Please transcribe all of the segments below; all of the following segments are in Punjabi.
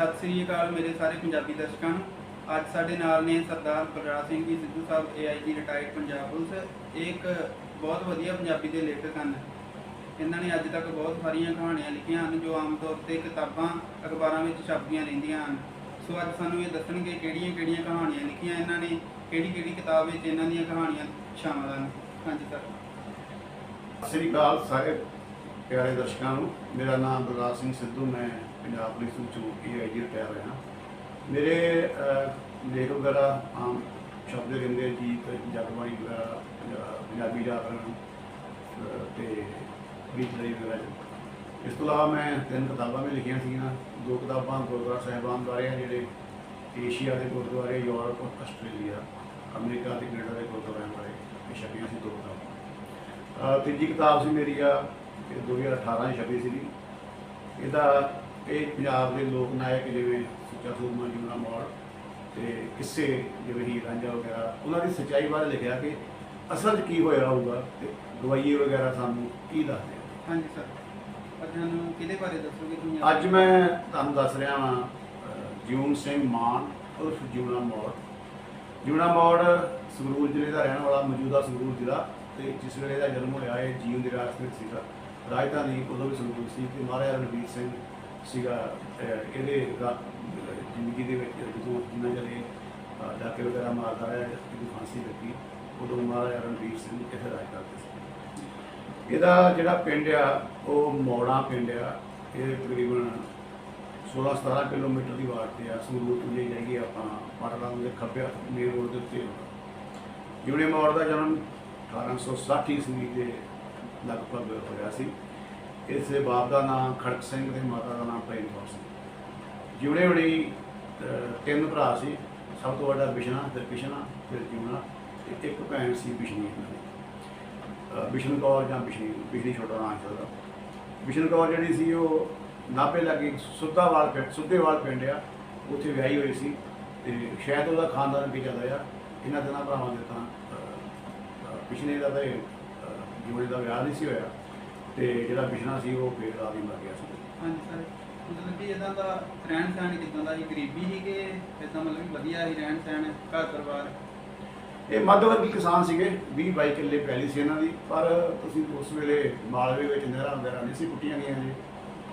ਸਤਿ ਸ੍ਰੀ ਅਕਾਲ ਮੇਰੇ ਸਾਰੇ ਪੰਜਾਬੀ ਦਰਸ਼ਕਾਂ ਨੂੰ। ਅੱਜ ਸਾਡੇ ਨਾਲ ਨੇ Sardar Balraj Singh ji Sidhu Sahib AIG retired Punjab police ਇਹ ਇੱਕ ਬਹੁਤ ਵਧੀਆ ਪੰਜਾਬੀ ਦੇ ਲੇਖਕ ਹਨ। ਇਹਨਾਂ ਨੇ ਅੱਜ ਤੱਕ ਬਹੁਤ ਸਾਰੀਆਂ ਕਹਾਣੀਆਂ ਲਿਖੀਆਂ ਹਨ, ਜੋ ਆਮ ਤੌਰ ਤੇ ਕਿਤਾਬਾਂ, ਅਖਬਾਰਾਂ ਵਿੱਚ ਛਪਦੀਆਂ ਰਹਿੰਦੀਆਂ ਹਨ। ਸੋ ਅੱਜ ਸਾਨੂੰ ਇਹ ਦੱਸਣਗੇ ਕਿਹੜੀਆਂ-ਕਿਹੜੀਆਂ ਕਹਾਣੀਆਂ ਲਿਖੀਆਂ ਇਹਨਾਂ ਨੇ ਕਿਹੜੀ-ਕਿਹੜੀ ਕਿਤਾਬ ਵਿੱਚ ਇਹਨਾਂ ਦੀਆਂ ਕਹਾਣੀਆਂ ਸ਼ਾਮਲ ਹਨ। ਹਾਂਜੀ ਸਰ। ਸਤਿ ਸ੍ਰੀ ਅਕਾਲ ਸਾਰੇ ਪਿਆਰੇ ਦਰਸ਼ਕਾਂ ਨੂੰ। ਮੇਰਾ ਨਾਮ ਬਲਰਾਜ ਸਿੰਘ ਸਿੱਧੂ, ਮੈਂ ਪੰਜਾਬ ਪੁਲਿਸ ਵਿੱਚ ਚੌਕੀ ਆਈਜੀ ਰਿਟਾਇਰ ਹੋਇਆ। ਮੇਰੇ ਅਹ, ਲੇਖ ਵਗੈਰਾ ਆਮ ਸ਼ਬਦ ਰਹਿੰਦੇ ਗੀਤ ਜਗਬਾਣੀ ਵਗੈਰਾ ਪੰਜਾ- ਪੰਜਾਬੀ ਜਾਗਰਣ ਅਹ, ਤੇ ਗੀਤ ਲਈ ਵਗੈਰਾ ਇਸ ਤੋਂ ਇਲਾਵਾ ਮੈਂ ਤਿੰਨ ਕਿਤਾਬਾਂ ਵੀ ਲਿਖੀਆਂ ਸੀਗੀਆਂ। ਦੋ ਕਿਤਾਬਾਂ ਗੁਰਦੁਆਰਾ ਸਾਹਿਬਾਨ ਬਾਰੇ ਆ ਜਿਹੜੇ ਏਸ਼ੀਆ ਦੇ ਗੁਰਦੁਆਰੇ ਯੂਰਪ ਆਸਟ੍ਰੇਲੀਆ ਅਮਰੀਕਾ ਤੇ ਕੈਨੇਡਾ ਦੇ ਗੁਰਦੁਆਰਿਆਂ ਬਾਰੇ ਇਹ ਛਪੀਆਂ ਸੀ ਦੋ ਕਿਤਾਬਾਂ। ਤੀਜੀ ਕਿਤਾਬ ਸੀ ਮੇਰੀ ਆ ਇਹ 2018 ਚ ਛਪੀ ਸੀਗੀ। ਇਹਦਾ ਇਹ ਪੰਜਾਬ ਦੇ ਲੋਕ ਨਾਇਕ ਜਿਵੇਂ ਸੁੱਚਾ ਸੂਰਮਾ ਜੁਮਨਾ ਮੋੜ ਤੇ ਕਿੱਸੇ ਜਿਵੇਂ ਹੀਰ ਰਾਂਝਾ ਵਗੈਰਾ ਉਹਨਾਂ ਦੀ ਸੱਚਾਈ ਬਾਰੇ ਲਿਖਿਆ ਕਿ ਅਸਲ 'ਚ ਕੀ ਹੋਇਆ ਹੋਊਗਾ ਤੇ ਗਵਾਈਏ ਵਗੈਰਾ ਸਾਨੂੰ ਕੀ ਦੱਸਦੇ। ਹਾਂਜੀ ਸਰ। ਅੱਜ ਸਾਨੂੰ ਕਿਹਦੇ ਬਾਰੇ ਦੱਸੋਗੇ ਤੁਸੀਂ? ਅੱਜ ਮੈਂ ਤੁਹਾਨੂੰ ਦੱਸ ਰਿਹਾ ਹਾਂ ਜਿਉਨ ਸਿੰਘ ਮਾਨ ਉਰਫ ਜੁਮਨਾ ਮੋੜ। ਜੁਮਨਾ ਮੋੜ ਸੰਗਰੂਰ ਜ਼ਿਲ੍ਹੇ ਦਾ ਰਹਿਣ ਵਾਲਾ ਮੌਜੂਦਾ ਸੰਗਰੂਰ ਜ਼ਿਲ੍ਹਾ ਤੇ ਜਿਸ ਵੇਲੇ ਦਾ ਜਨਮ ਹੋਇਆ ਇਹ ਜੀਵਨ ਦੀ ਰਾਜਸਥਾਨ ਵਿੱਚ ਸੀਗਾ। ਰਾਜਧਾਨੀ ਉਦੋਂ ਵੀ ਸੰਗਰੂਰ ਸੀ ਤੇ ਮਹਾਰਾਜਾ ਰਣਵੀਰ ਸਿੰਘ ਸੀਗਾ ਅਹ, ਇਹਦੇ ਰਾ- ਜ਼ਿੰਦਗੀ ਦੇ ਵਿੱਚ ਜਦੋਂ ਜਿੰਨਾ ਚਿਰ ਇਹ ਅਹ, ਡਾਕੇ ਵਗੈਰਾ ਮਾਰਦਾ ਰਿਹਾ ਇਹਦੀ ਫਾਂਸੀ ਲੱਗੀ। ਉਦੋਂ ਮਹਾਰਾਜਾ ਰਣਵੀਰ ਸਿੰਘ ਇੱਥੇ ਰਾਜ ਕਰਦੇ ਸੀ। ਇਹਦਾ ਜਿਹੜਾ ਪਿੰਡ ਆ ਉਹ ਮੋੜਾ ਪਿੰਡ ਆ। ਇਹ ਤਕਰੀਬਨ 16-17 ਕਿਲੋਮੀਟਰ ਦੀ ਵਾਰ ਤੇ ਆ। ਸੰਗਰੂਰ ਤੋਂ ਜੇ ਜਾਈਏ ਆਪਾਂ ਪਾਟਲਾ ਦੇ ਖੱਬੇ ਮੇਨ ਰੋਡ ਦੇ ਉੱਤੇ ਜੁੜੇ ਮੋੜ ਦਾ ਜਨਮ 1860 ਈਸਵੀ ਦੇ ਲਗਭਗ ਹੋਇਆ ਸੀ। ਇਸ ਦੇ ਬਾਪ ਦਾ ਨਾਮ ਖੜਕ ਸਿੰਘ ਤੇ ਮਾਤਾ ਦਾ ਨਾਮ ਪ੍ਰੇਮ ਕੌਰ ਸੀ। ਜੁੜੇ ਹੋਣੀ ਤਿੰਨ ਭਰਾ ਸੀ ਸਭ ਤੋਂ ਵੱਡਾ ਬਿਸ਼ਨਾ ਫਿਰ ਕਿਸ਼ਨਾ ਫਿਰ ਜੁਣਾ ਤੇ ਇੱਕ ਭੈਣ ਸੀ ਬਿਸ਼ਨੀ ਦੀ। ਬਿਸ਼ਨ ਕੌਰ ਜਾਂ ਬਿਸ਼ਨੀ ਬਿਸ਼ਨੀ ਛੋਟਾ ਨਾਮ ਸੀ ਉਹਦਾ। ਬਿਸ਼ਨ ਕੌਰ ਜਿਹੜੀ ਸੀ ਉਹ ਨਾਭੇ ਲਾਗੇ ਸੁੱਧਾਵਾਲ ਪਿੰਡ ਸੁੱਧੇਵਾਲ ਪਿੰਡ ਆ ਉੱਥੇ ਵਿਆਹੀ ਹੋਈ ਸੀ ਤੇ ਸ਼ਾਇਦ ਉਹਦਾ ਖਾਨਦਾਨ ਵੀ ਜ਼ਿਆਦਾ ਆ ਇਹਨਾਂ ਦਿਨਾਂ ਭਰਾਵਾਂ ਦੇ ਤਾਂ ਅਹ, ਦਾ ਤਾਂ ਜੋੜੇ ਦਾ ਵਿਆਹ ਨਹੀਂ ਸੀ ਹੋਇਆ। ਤੇ ਜਿਹੜਾ ਬਿਸ਼ਨਾ ਸੀ ਉਹ ਪੇਟ ਦਾ ਵੀ ਮਰ ਗਿਆ ਸੀ। ਹਾਂਜੀ ਸਰ ਮਤਲਬ ਕਿ ਇਹਦਾ ਦਾ ਰਹਿਣ ਸਹਿਣ ਕਿਦਾਂ ਦਾ ਸੀ? ਗਰੀਬੀ ਸੀ ਕਿ ਇਦਾਂ ਮਤਲਬ ਕਿ ਵਧੀਆ ਸੀ ਰਹਿਣ ਸਹਿਣ ਘਰ ਪਰਿਵਾਰ ਇਹ ਮੱਧਵਰਗੀ ਕਿਸਾਨ ਸੀਗੇ 20 22 ਕਿੱਲੇ ਪੈਲੀ ਸੀ ਇਹਨਾਂ ਦੀ ਪਰ ਤੁਸੀਂ ਉਸ ਵੇਲੇ ਮਾਲਵੇ ਵਿੱਚ ਨਹਿਰਾਂ ਵਗੈਰਾ ਨਹੀਂ ਸੀ ਪੁੱਟੀਆਂ ਗਈਆਂ ਜੀ।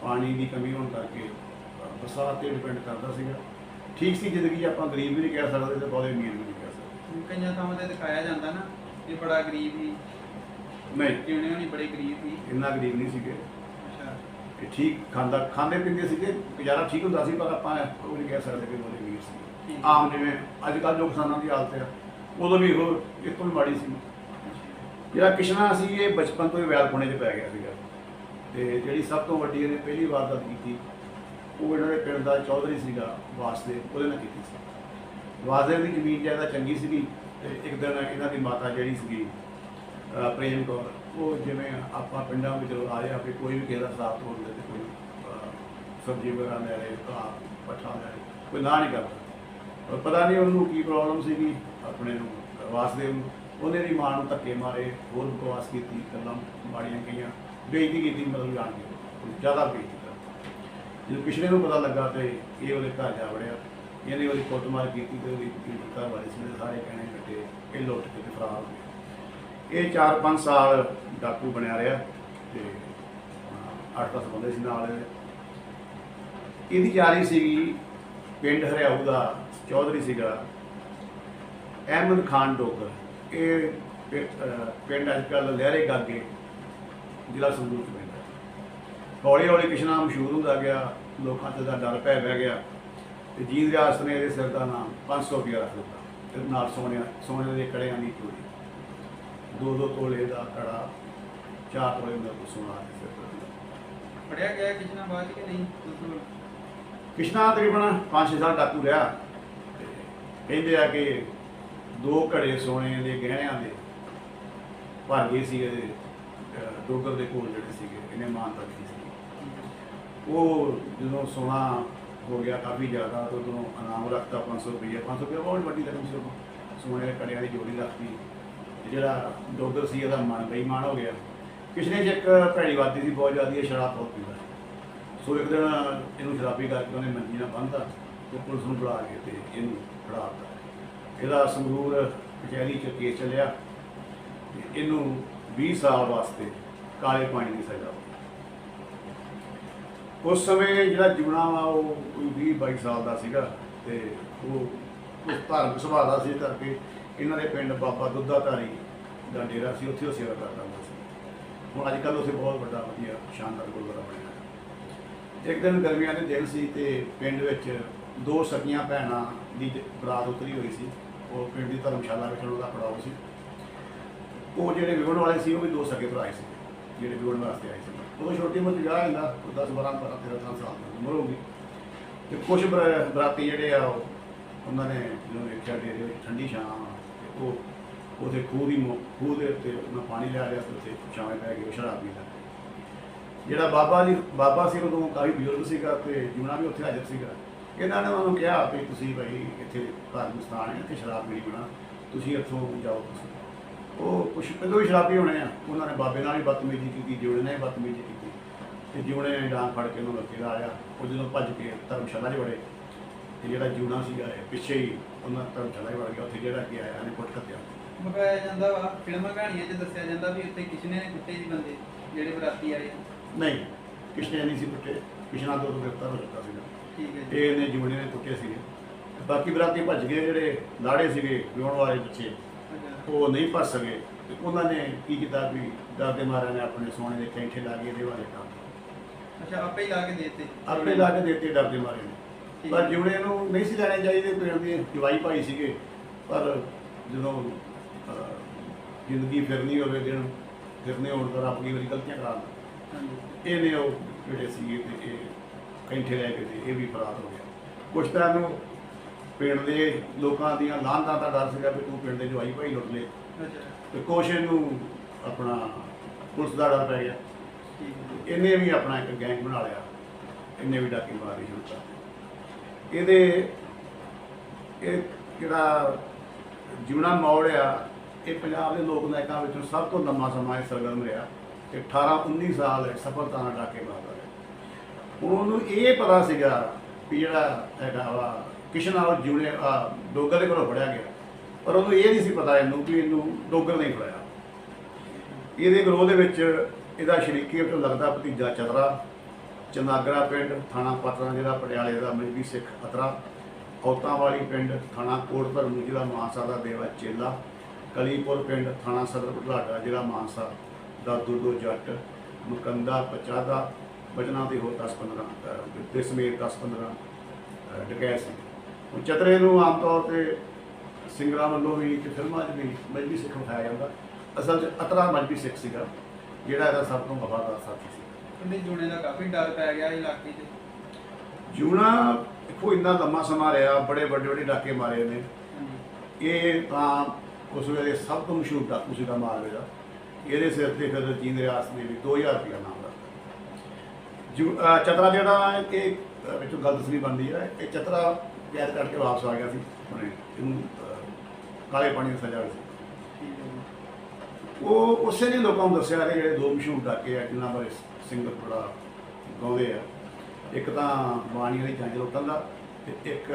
ਪਾਣੀ ਦੀ ਕਮੀ ਹੋਣ ਕਰਕੇ ਬਰਸਾਤ ਤੇ ਡਿਪੈਂਡ ਕਰਦਾ ਸੀਗਾ। ਠੀਕ ਸੀ ਜ਼ਿੰਦਗੀ ਆਪਾਂ ਗਰੀਬ ਵੀ ਨਹੀਂ ਕਹਿ ਸਕਦੇ ਤੇ ਬਹੁਤੇ ਅਮੀਰ ਵੀ ਨਹੀਂ ਕਹਿ ਸਕਦੇ। ਕਈਆਂ ਥਾਵਾਂ ਤੇ ਦਿਖਾਇਆ ਜਾਂਦਾ ਨਾ ਇਹ ਬੜਾ ਗਰੀਬ ਸੀ। ਨਹੀਂ। ਜਿਉਣੇ ਹੋਣੀ ਬੜੇ ਗਰੀਬ ਸੀ। ਇੰਨਾ ਗਰੀਬ ਨਹੀਂ ਸੀਗੇ। ਅੱਛਾ। ਇਹ ਠੀਕ ਖਾਂਦਾ ਖਾਂਦੇ ਪੀਂਦੇ ਸੀਗੇ ਗੁਜ਼ਾਰਾ ਠੀਕ ਹੁੰਦਾ ਸੀ ਪਰ ਆਪਾਂ ਉਹ ਨਹੀਂ ਕਹਿ ਸਕਦੇ ਕਿ ਬਹੁਤੇ ਅਮੀਰ ਸੀ। ਠੀਕ। ਆਮ ਜਿਵੇਂ ਅੱਜ ਕੱਲ੍ਹ ਜੋ ਕਿਸਾਨਾਂ ਦੀ ਹਾਲਤ ਆ। ਉਦੋਂ ਵੀ ਉਹ ਇਹ ਤੋਂ ਵੀ ਮਾੜੀ ਸੀ। ਜਿਹੜਾ ਕਿਸ਼ਨਾ ਸੀ ਇਹ ਬਚਪਨ ਤੋਂ ਹੀ ਵਿਆਹ ਪੁਣੇ 'ਚ ਪੈ ਗਿਆ ਸੀਗਾ। ਤੇ ਜਿਹੜੀ ਸਭ ਤੋਂ ਵੱਡੀ ਇਹਨੇ ਪਹਿਲੀ ਵਾਰਦਾਤ ਕੀਤੀ ਉਹ ਇਹਨਾਂ ਦੇ ਪਿੰਡ ਦਾ ਚੌਧਰੀ ਸੀਗਾ ਵਾਸਦੇ ਉਹਦੇ ਨਾਲ ਕੀਤੀ ਸੀ। ਵਾਸਦੇ ਦੀ ਜ਼ਮੀਨ ਜਾਇਦਾਦ ਚੰਗੀ ਸੀਗੀ ਤੇ ਇੱਕ ਦਿਨ ਇਹਨਾਂ ਦੀ ਮਾਤਾ ਜਿਹੜੀ ਸੀਗੀ ਪ੍ਰੇਮ ਕੌਰ, ਉਹ ਜਿਵੇਂ ਆਪਾਂ ਪਿੰਡਾਂ ਵਿੱਚ ਆ ਰਹੇ ਆ, ਵੀ ਕੋਈ ਵੀ ਕਿਸੇ ਦਾ ਸਾਥ ਤੋੜ ਲੈ ਤੇ ਕੋਈ ਸਬਜ਼ੀ ਵਗੈਰਾ ਲੈ ਰਹੇ, ਘਾਹ, ਪੱਠਾ ਲੈ ਰਹੇ, ਕੋਈ ਨਾ ਨਹੀਂ ਕਰਦਾ। ਪਰ ਪਤਾ ਨਹੀਂ ਉਹਨੂੰ ਕੀ ਪ੍ਰੋਬਲਮ ਸੀਗੀ, ਆਪਣੇ ਨੂੰ ਵਾਸਦੇ ਨੂੰ। ਉਹਨੇ ਦੀ ਮਾਂ ਨੂੰ ਧੱਕੇ ਮਾਰੇ, ਹੋਰ ਬਕਵਾਸ ਕੀਤੀ, ਗੱਲਾਂ ਮਾੜੀਆਂ ਕਹੀਆਂ, ਬੇਇੱਜ਼ਤੀ ਕੀਤੀ, ਮਤਲਬ ਜਾਣ ਕੇ ਜ਼ਿਆਦਾ ਬੇਇੱਜ਼ਤੀ ਕਰ ਜਦੋਂ ਪਿਛਲੇ ਨੂੰ ਪਤਾ ਲੱਗਾ ਤੇ ਇਹ ਉਹਦੇ ਘਰ ਜਾ ਵੜਿਆ, ਇਹਨੇ ਉਹਦੀ ਕੁੱਟਮਾਰ ਕੀਤੀ ਤੇ ਉਹਦੀ ਘਰ ਵਾਲੇ ਸੀ ਸਾਰੇ ਕਹਿਣੇ ਕੱਟੇ, ਇਹ ਲੁੱਟ ਕੇ ਤੇ ਫਰਾਰ ਹੋ ਗਿਆ ਇਹ 4-5 ਸਾਲ ਡਾਕੂ ਬਣਿਆ ਰਿਹਾ ਤੇ 8-10 ਬੰਦੇ ਸੀ ਨਾਲ। ਇਹਦੇ ਇਹਦੀ ਜਾਰੀ ਸੀਗੀ ਪਿੰਡ ਹਰਿਆਊ ਦਾ, ਚੌਧਰੀ ਸੀਗਾ, ਅਹਿਮਦ ਖਾਨ ਡੋਗਰ। ਇਹ ਪਿੰਡ ਅੱਜ ਕੱਲ੍ਹ ਲਹਿਰੇ ਗਾਗੇ, ਜ਼ਿਲ੍ਹਾ ਸੰਗਰੂਰ ਚ ਪੈਂਦਾ। ਹੌਲੀ ਹੌਲੀ ਕਿਸ਼ਨਾ ਮਸ਼ਹੂਰ ਹੁੰਦਾ ਗਿਆ, ਲੋਕਾਂ ਤੇ ਦਾ ਡਰ ਪੈ ਬਹਿ ਗਿਆ। ਤੇ ਜੀਤ ਰਿਆਸਤ ਨੇ ਇਹਦੇ ਸਿਰ ਦਾ ਨਾਮ 500 ਰੁਪਇਆ ਰੱਖ ਦਿੱਤਾ ਤੇ ਨਾਲ ਸੋਨੇ ਸੋਨੇ ਦੇ ਕੜਿਆਂ ਦੀ ਚੋਰੀ। ਦੋ ਦੋ ਤੋਲੇ ਦਾ ਕੜਾ ਚਾਰ ਤੋਲੇ ਦਾ ਸੋਨਾ ਦੇ ਸਿਰ ਤੇ ਪੜਿਆ ਗਿਆ ਕਿਸੇ ਨਾਲ ਬਾਅਦ 'ਚ ਕਿ ਨਹੀਂ? ਬਿਲਕੁਲ ਕਿਸ਼ਨਾ ਤਕਰੀਬਨ 5-6 ਸਾਲ ਡਾਕੂ ਰਿਹਾ। ਤੇ ਕਹਿੰਦੇ ਆ ਕਿ ਦੋ ਘੜੇ ਸੋਨੇ ਦੇ ਗਹਿਣਿਆਂ ਦੇ ਭਰ ਗਏ ਸੀ ਇਹਦੇ ਅਹ, ਡੋਗਰ ਦੇ ਕੋਲ ਜਿਹੜੇ ਸੀਗੇ ਇਹਨੇ ਮਾਨਤਾ ਦਿੱਤੀ ਸੀ ਉਹ ਜਦੋਂ ਸੋਨਾ ਹੋ ਗਿਆ ਕਾਫੀ ਜ਼ਿਆਦਾ ਤਾਂ ਉਦੋਂ ਇਨਾਮ ਰੱਖਤਾ 500 ਰੁਪਏ 500 ਰੁਪਏ ਬਹੁਤ ਵੱਡੀ ਰਕਮ ਸੀ ਉਦੋਂ। ਸੋਨੇ ਦੇ ਕੜਿਆਂ ਦੀ ਜੋੜੀ ਰੱਖਤੀ। ਜਿਹੜਾ ਡੋਗਰ ਸੀ, ਇਹਦਾ ਮਨ ਬੇਈਮਾਨ ਹੋ ਗਿਆ। ਕਿਸ਼ਨੇ 'ਚ ਇੱਕ ਭੈੜੀਵਾਦੀ ਸੀ, ਬਹੁਤ ਜ਼ਿਆਦਾ ਸ਼ਰਾਬ ਬਹੁਤ ਪੀਂਦਾ ਸੋ। ਇੱਕ ਦਿਨ ਇਹਨੂੰ ਸ਼ਰਾਬੀ ਕਰਕੇ ਉਹਨੇ ਮੰਜੀ ਨਾਲ ਬੰਨ੍ਹਤਾ ਤੇ ਪੁਲਿਸ ਨੂੰ ਬੁਲਾ ਕੇ ਤੇ ਇਹਨੂੰ ਫੜਾ ਦਿੱਤਾ। ਇਹਦਾ ਸੰਗਰੂਰ ਕਚਹਿਰੀ 'ਚ ਕੇਸ ਚੱਲਿਆ। ਤੇ ਇਹਨੂੰ 20 ਸਾਲ ਵਾਸਤੇ ਕਾਲੇ ਪਾਣੀ ਦੀ ਸਜ਼ਾ ਉਸ ਸਮੇਂ ਜਿਹੜਾ ਜੁਣਾ ਵਾ, ਉਹ ਕੋਈ 20 22 ਸਾਲ ਦਾ ਸੀਗਾ ਤੇ ਉਹ ਉਸ ਧਾਰਮਿਕ ਸੁਭਾਅ ਦਾ ਸੀ ਕਰਕੇ ਇਹਨਾਂ ਦੇ ਪਿੰਡ ਬਾਬਾ ਦੁੱਧਾਧਾਰੀ ਦਾ ਡੇਰਾ ਸੀ, ਉੱਥੇ ਉਹ ਸੇਵਾ ਕਰਦਾ ਹੁੰਦਾ ਸੀ। ਹੁਣ ਅੱਜ ਕੱਲ੍ਹ ਉੱਥੇ ਬਹੁਤ ਵੱਡਾ ਵਧੀਆ, ਸ਼ਾਨਦਾਰ ਗੁਰਦੁਆਰਾ ਬਣਿਆ ਹੈ। ਇੱਕ ਦਿਨ ਗਰਮੀਆਂ ਦੇ ਦਿਨ ਸੀ ਤੇ ਪਿੰਡ ਵਿੱਚ ਦੋ ਸਕੀਆਂ ਭੈਣਾਂ ਦੀ ਜ- ਬਰਾਤ ਉਤਰੀ ਹੋਈ ਸੀ। ਉਹ ਪਿੰਡ ਦੀ ਧਰਮਸ਼ਾਲਾ ਵਿੱਚ ਉਹਦਾ ਪੜਾਅ ਸੀ। ਉਹ ਜਿਹੜੇ ਵਿਗੜਨ ਵਾਲੇ ਸੀ, ਉਹ ਵੀ ਦੋ ਸਕੇ ਭਰਾ ਸੀ, ਜਿਹੜੇ ਵਿਗੜਨ ਵਾਸਤੇ ਆਏ ਸੀ। ਉਹ ਛੋਟੀ ਮੋਟੀ ਵਿਆਹ ਹੁੰਦਾ 10 12 12 13 13 ਸਾਲ ਦੀ ਉਮਰ ਹੋਊਗੀ। ਤੇ ਕੁਝ ਬਰਾ- ਬਰਾਤੀ ਜਿਹੜੇ ਆ, ਉਹ ਉਹਨਾਂ ਨੇ ਜਦੋਂ ਵੇਖਿਆ ਡੇਰੇ ਵਿੱਚ, ਠੰਡੀ ਛਾਂ ਉਹ ਉਹਦੇ ਖੂਹ ਦੀ ਮੋ- ਖੂਹ ਦੇ ਉੱਤੇ ਉਹਨਾਂ ਪਾਣੀ ਲਿਆ ਲਿਆ ਤੇ ਉੱਥੇ ਛਾਵੇਂ ਪੈ ਗਏ ਉਹ ਸ਼ਰਾਬ ਪੀ ਪੀਂਦਾ ਜਿਹੜਾ ਬਾਬਾ ਜੀ, ਬਾਬਾ ਸੀ ਉਦੋਂ ਕਾਫੀ ਬਜ਼ੁਰਗ ਸੀਗਾ ਤੇ ਜੂਣਾ ਵੀ ਉੱਥੇ ਹਾਜ਼ਰ ਸੀਗਾ। ਇਹਨਾਂ ਨੇ ਉਹਨੂੰ ਕਿਹਾ ਵੀ ਤੁਸੀਂ ਭਾਈ ਇੱਥੇ ਧਾਰਮਿਕ ਸਥਾਨ ਹੈ, ਇੱਥੇ ਸ਼ਰਾਬ ਪੀਣੀ ਬਣਾ। ਤੁਸੀਂ ਇੱਥੋਂ ਜਾਓ ਤੁਸੀਂ। ਉਹ ਕੁਛ ਪਹਿਲਾਂ ਵੀ ਸ਼ਰਾਬੀ ਹੋਣੇ ਆ। ਉਹਨਾਂ ਨੇ ਬਾਬੇ ਨਾਲ ਵੀ ਬਦਤਮੀਜ਼ੀ ਕੀਤੀ ਜੋੜੇ ਨਾਲ ਵੀ ਬਦਤਮੀਜ਼ੀ ਕੀਤੀ। ਤੇ ਜੂਣੇ ਨੇ ਡਾਂਗ ਫੜ ਕੇ ਉਹਨੂੰ ਲੱਗੇ ਲਾਇਆ ਉਹ ਜਦੋਂ ਭੱਜ ਕੇ ਧਰਮਸ਼ਾਲਾ 'ਚ ਵੜੇ ਤੇ ਜਿਹੜਾ ਜੂਣਾ ਸੀਗਾ ਇਹ ਪਿੱਛੇ ਹੀ ਉਹਨਾਂ ਧਰਮਸ਼ਾਲਾ 'ਚ ਵੜ ਗਿਆ ਉੱਥੇ ਜਿਹੜਾ ਕਿ ਆਇਆ ਨੇ ਕੁੱਟ ਕੱਤਿਆ ਮਗਾਇਆ ਜਾਂਦਾ ਵਾ ਫਿਲਮਾਂ ਕਹਾਣੀਆਂ 'ਚ ਦੱਸਿਆ ਜਾਂਦਾ ਵੀ ਉੱਥੇ ਕਿਸ਼ਨੇ ਨੇ ਕੁੱਟੇ ਸੀ ਬੰਦੇ ਜਿਹੜੇ ਬਰਾਤੀ ਆਏ। ਨਹੀਂ ਕਿਸ਼ਨੇ ਨਹੀਂ ਸੀ ਕੁੱਟੇ ਕਿਸ਼ਨਾ ਤੋਂ ਉਦੋਂ ਗ੍ਰਿਫਤਾਰ ਹੋ ਚੁੱਕਾ ਸੀਗਾ। ਠੀਕ ਹੈ ਜੀ। ਇਹ ਨੇ ਜੂਣੇ ਨੇ ਕੁੱਟੇ ਸੀਗੇ। ਬਾਕੀ ਬਰਾਤੀ ਭੱਜ ਗਏ ਜਿਹੜੇ ਲਾੜੇ ਸੀਗੇ ਵਾਲੇ ਬੱਚੇ ਉਹ ਨਹੀਂ ਭੱਜ ਸਕੇ। ਤੇ ਉਹਨਾਂ ਨੇ ਕੀ ਕੀਤਾ ਵੀ ਡਰ ਦੇ ਮਾਰਿਆਂ ਨੇ ਆਪਣੇ ਸੋਨੇ ਦੇ ਕੈਂਠੇ ਲਾ ਕੇ ਇਹਦੇ ਵਾਲੇ ਕੰਮ ਅੱਛਾ ਆਪੇ ਹੀ ਲਾ ਕੇ ਦੇਤੇ। ਆਪੇ ਲਾ ਕੇ ਦਿੱਤੇ ਡਰ ਦੇ ਮਾਰੇ ਨੇ। ਪਰ। ਜਿਉਣੇ ਨੂੰ ਨਹੀਂ ਸੀ ਲੈਣੇ ਚਾਹੀਦੇ ਪਿੰਡ ਦੇ ਜਵਾਈ ਭਾਈ ਸੀਗੇ। ਪਰ ਜਦੋਂ ਜ਼ਿੰਦਗੀ ਫਿਰਨੀ ਹੋਵੇ ਦਿਨ ਫਿਰਨੇ ਹੋਣ ਤਾਂ ਰੱਬ ਕੀ ਵਾਰੀ ਗਲਤੀਆਂ ਕਰਾ ਹਾਂਜੀ। ਇਹਨੇ ਉਹ ਜਿਹੜੇ ਸੀਗੇ ਤੇ ਇਹ ਕੈਂਠੇ ਲੈ ਕੇ ਤੇ ਇਹ ਵੀ ਫਰਾਰ ਹੋ ਗਿਆ। ਕੁਛ ਤਰ੍ਹਾਂ ਨੂੰ ਪਿੰਡ ਦੇ ਲੋਕਾਂ ਦੀਆਂ ਲਾਂਤਾਂ ਦਾ ਡਰ ਸੀਗਾ ਵੀ ਤੂੰ ਪਿੰਡ ਦੇ ਜਵਾਈ ਭਾਈ ਲੁੱਟ ਅੱਛਾ। ਤੇ ਕੁਛ ਇਹਨੂੰ ਆਪਣਾ ਪੁਲਿਸ ਦਾ ਡਰ ਪੈ ਗਿਆ। ਇਹਨੇ ਵੀ ਆਪਣਾ ਇੱਕ ਗੈਂਗ ਬਣਾ ਲਿਆ। ਇਹਨੇ ਵੀ ਡਾਕੇ ਮਾਰੀ ਸ਼ੁਰੂ ਕਰ। ਇਹਦੇ ਇਹ ਜਿਹੜਾ ਜੁਨਾ ਮੌੜ ਆ, ਇਹ ਪੰਜਾਬ ਦੇ ਲੋਕ ਨਾਇਕਾਂ ਵਿੱਚੋਂ ਸਭ ਤੋਂ ਲੰਮਾ ਸਮਾਂ ਇਹ ਸਰਗਰਮ ਰਿਹਾ ਤੇ 18 19 ਸਾਲ ਸਫਲਤਾ ਨਾਲ ਡਾਕੇ ਮਾਰਦਾ ਰਿਹਾ। ਹੁਣ ਉਹਨੂੰ ਇਹ ਪਤਾ ਸੀਗਾ ਵੀ ਜਿਹੜਾ ਹੈਗਾ ਵਾ, ਕਿਸ਼ਨ ਆ ਜੁਨੇ ਡੋਗਰ ਦੇ ਕੋਲੋਂ ਫੜਿਆ ਗਿਆ। ਪਰ ਉਹਨੂੰ ਇਹ ਨਹੀਂ ਸੀ ਪਤਾ ਇਹਨੂੰ ਕਿ ਇਹਨੂੰ ਡੋਗਰ ਨਹੀਂ ਫੜਿਆ। ਇਹਦੇ ਗਰੋਹ ਦੇ ਵਿੱਚ ਇਹਦਾ ਸ਼ਰੀਕੀ ਵਿੱਚੋਂ ਲੱਗਦਾ ਭਤੀਜਾ ਚਤਰਾ ਚਨਾਗਰਾ ਪਿੰਡ, ਥਾਣਾ ਪਟਨਾ ਜ਼ਿਲ੍ਹਾ ਪਟਿਆਲੇ ਦਾ ਮਜਬੀ ਸਿੱਖ ਅਤਰਾ ਔਤਾਂ ਵਾਲੀ ਪਿੰਡ, ਥਾਣਾ ਕੋਟ ਧਰਮੂ ਜ਼ਿਲ੍ਹਾ ਮਾਨਸਾ ਦਾ ਦੇਵਾ ਚੇਲਾ, ਕਲੀਪੁਰ ਪਿੰਡ, ਥਾਣਾ ਸਦਰ ਬੁਢਲਾਡਾ ਜ਼ਿਲ੍ਹਾ ਮਾਨਸਾ ਦਾ ਦੁਰਦੋ ਜੱਟ, ਮੁਕੰਦਾ ਪਚਾਦਾ, ਬਚਨਾ ਦੇ ਹੋਰ 10 15 ਦੇ ਸਮੇਤ 10 15 ਡਕੈਤ ਸੀ। ਹੁਣ ਚਤਰੇ ਨੂੰ ਆਮ ਤੌਰ ਤੇ ਸਿੰਗਰਾਂ ਵੱਲੋਂ ਵੀ ਤੇ ਫਿਲਮਾਂ 'ਚ ਵੀ ਮਜਬੀ ਸਿੱਖ ਉਠਾਇਆ ਜਾਂਦਾ। ਅਸਲ 'ਚ ਅਤਰਾ ਮਜਬੀ ਸਿੱਖ ਸੀਗਾ, ਜਿਹੜਾ ਇਹਦਾ ਸਭ ਤੋਂ ਵਫਾਦਾਰ ਸਾਥੀ ਕਹਿੰਦੇ ਜੂਣੇ ਦਾ ਕਾਫੀ ਡਰ ਪੈ ਗਿਆ ਇਲਾਕੇ 'ਚ। ਜੂਣਾ ਦੇਖੋ ਇੰਨਾ ਲੰਮਾ ਸਮਾਂ ਰਿਹਾ ਬੜੇ ਵੱਡੇ ਵੱਡੇ ਡਾਕੇ ਮਾਰੇ ਨੇ। ਇਹ ਤਾਂ ਉਸ ਵੇਲੇ ਸਭ ਤੋਂ ਮਸ਼ਹੂਰ ਡਾਕੂ ਸੀਗਾ ਮਾਲਵੇ ਦਾ। ਇਹਦੇ ਸਿਰ ਤੇ ਫਿਰ ਜੀਂਦ ਰਿਆਸ ਨੇ ਵੀ 2000 ਰੁਪਇਆ ਨਾਮ ਰੱਖਿਆ ਜੂ ਅਹ ਚਤਰਾ ਜਿਹੜਾ ਇਹ ਅਹ ਵਿੱਚੋਂ ਗੱਲ ਦੱਸਣੀ ਬਣਦੀ ਹੈ ਇਹ ਚਤਰਾ ਕੈਦ ਕਰਕੇ ਵਾਪਸ ਆ ਗਿਆ ਸੀ। ਇਹਨੂੰ ਅਹ, ਕਾਲੇ ਪਾਣੀ ਦੀ ਸਜ਼ਾ ਹੋਈ ਸੀ ਹੈ ਉਹ ਉਸੇ ਨੇ ਲੋਕਾਂ ਨੂੰ ਦੱਸਿਆ ਕਿ ਜਿਹੜੇ ਦੋ ਮਸ਼ਹੂਰ ਡਾਕੇ ਆ, ਜਿਨ੍ਹਾਂ ਬਾਰੇ ਸਿੰਗਰ ਬੜਾ ਗਾਉਂਦੇ ਆ। ਇੱਕ ਤਾਂ ਬਾਣੀ ਵਾਲੀ ਜੰਜ ਲੁੱਟਣ ਦਾ ਤੇ ਇੱਕ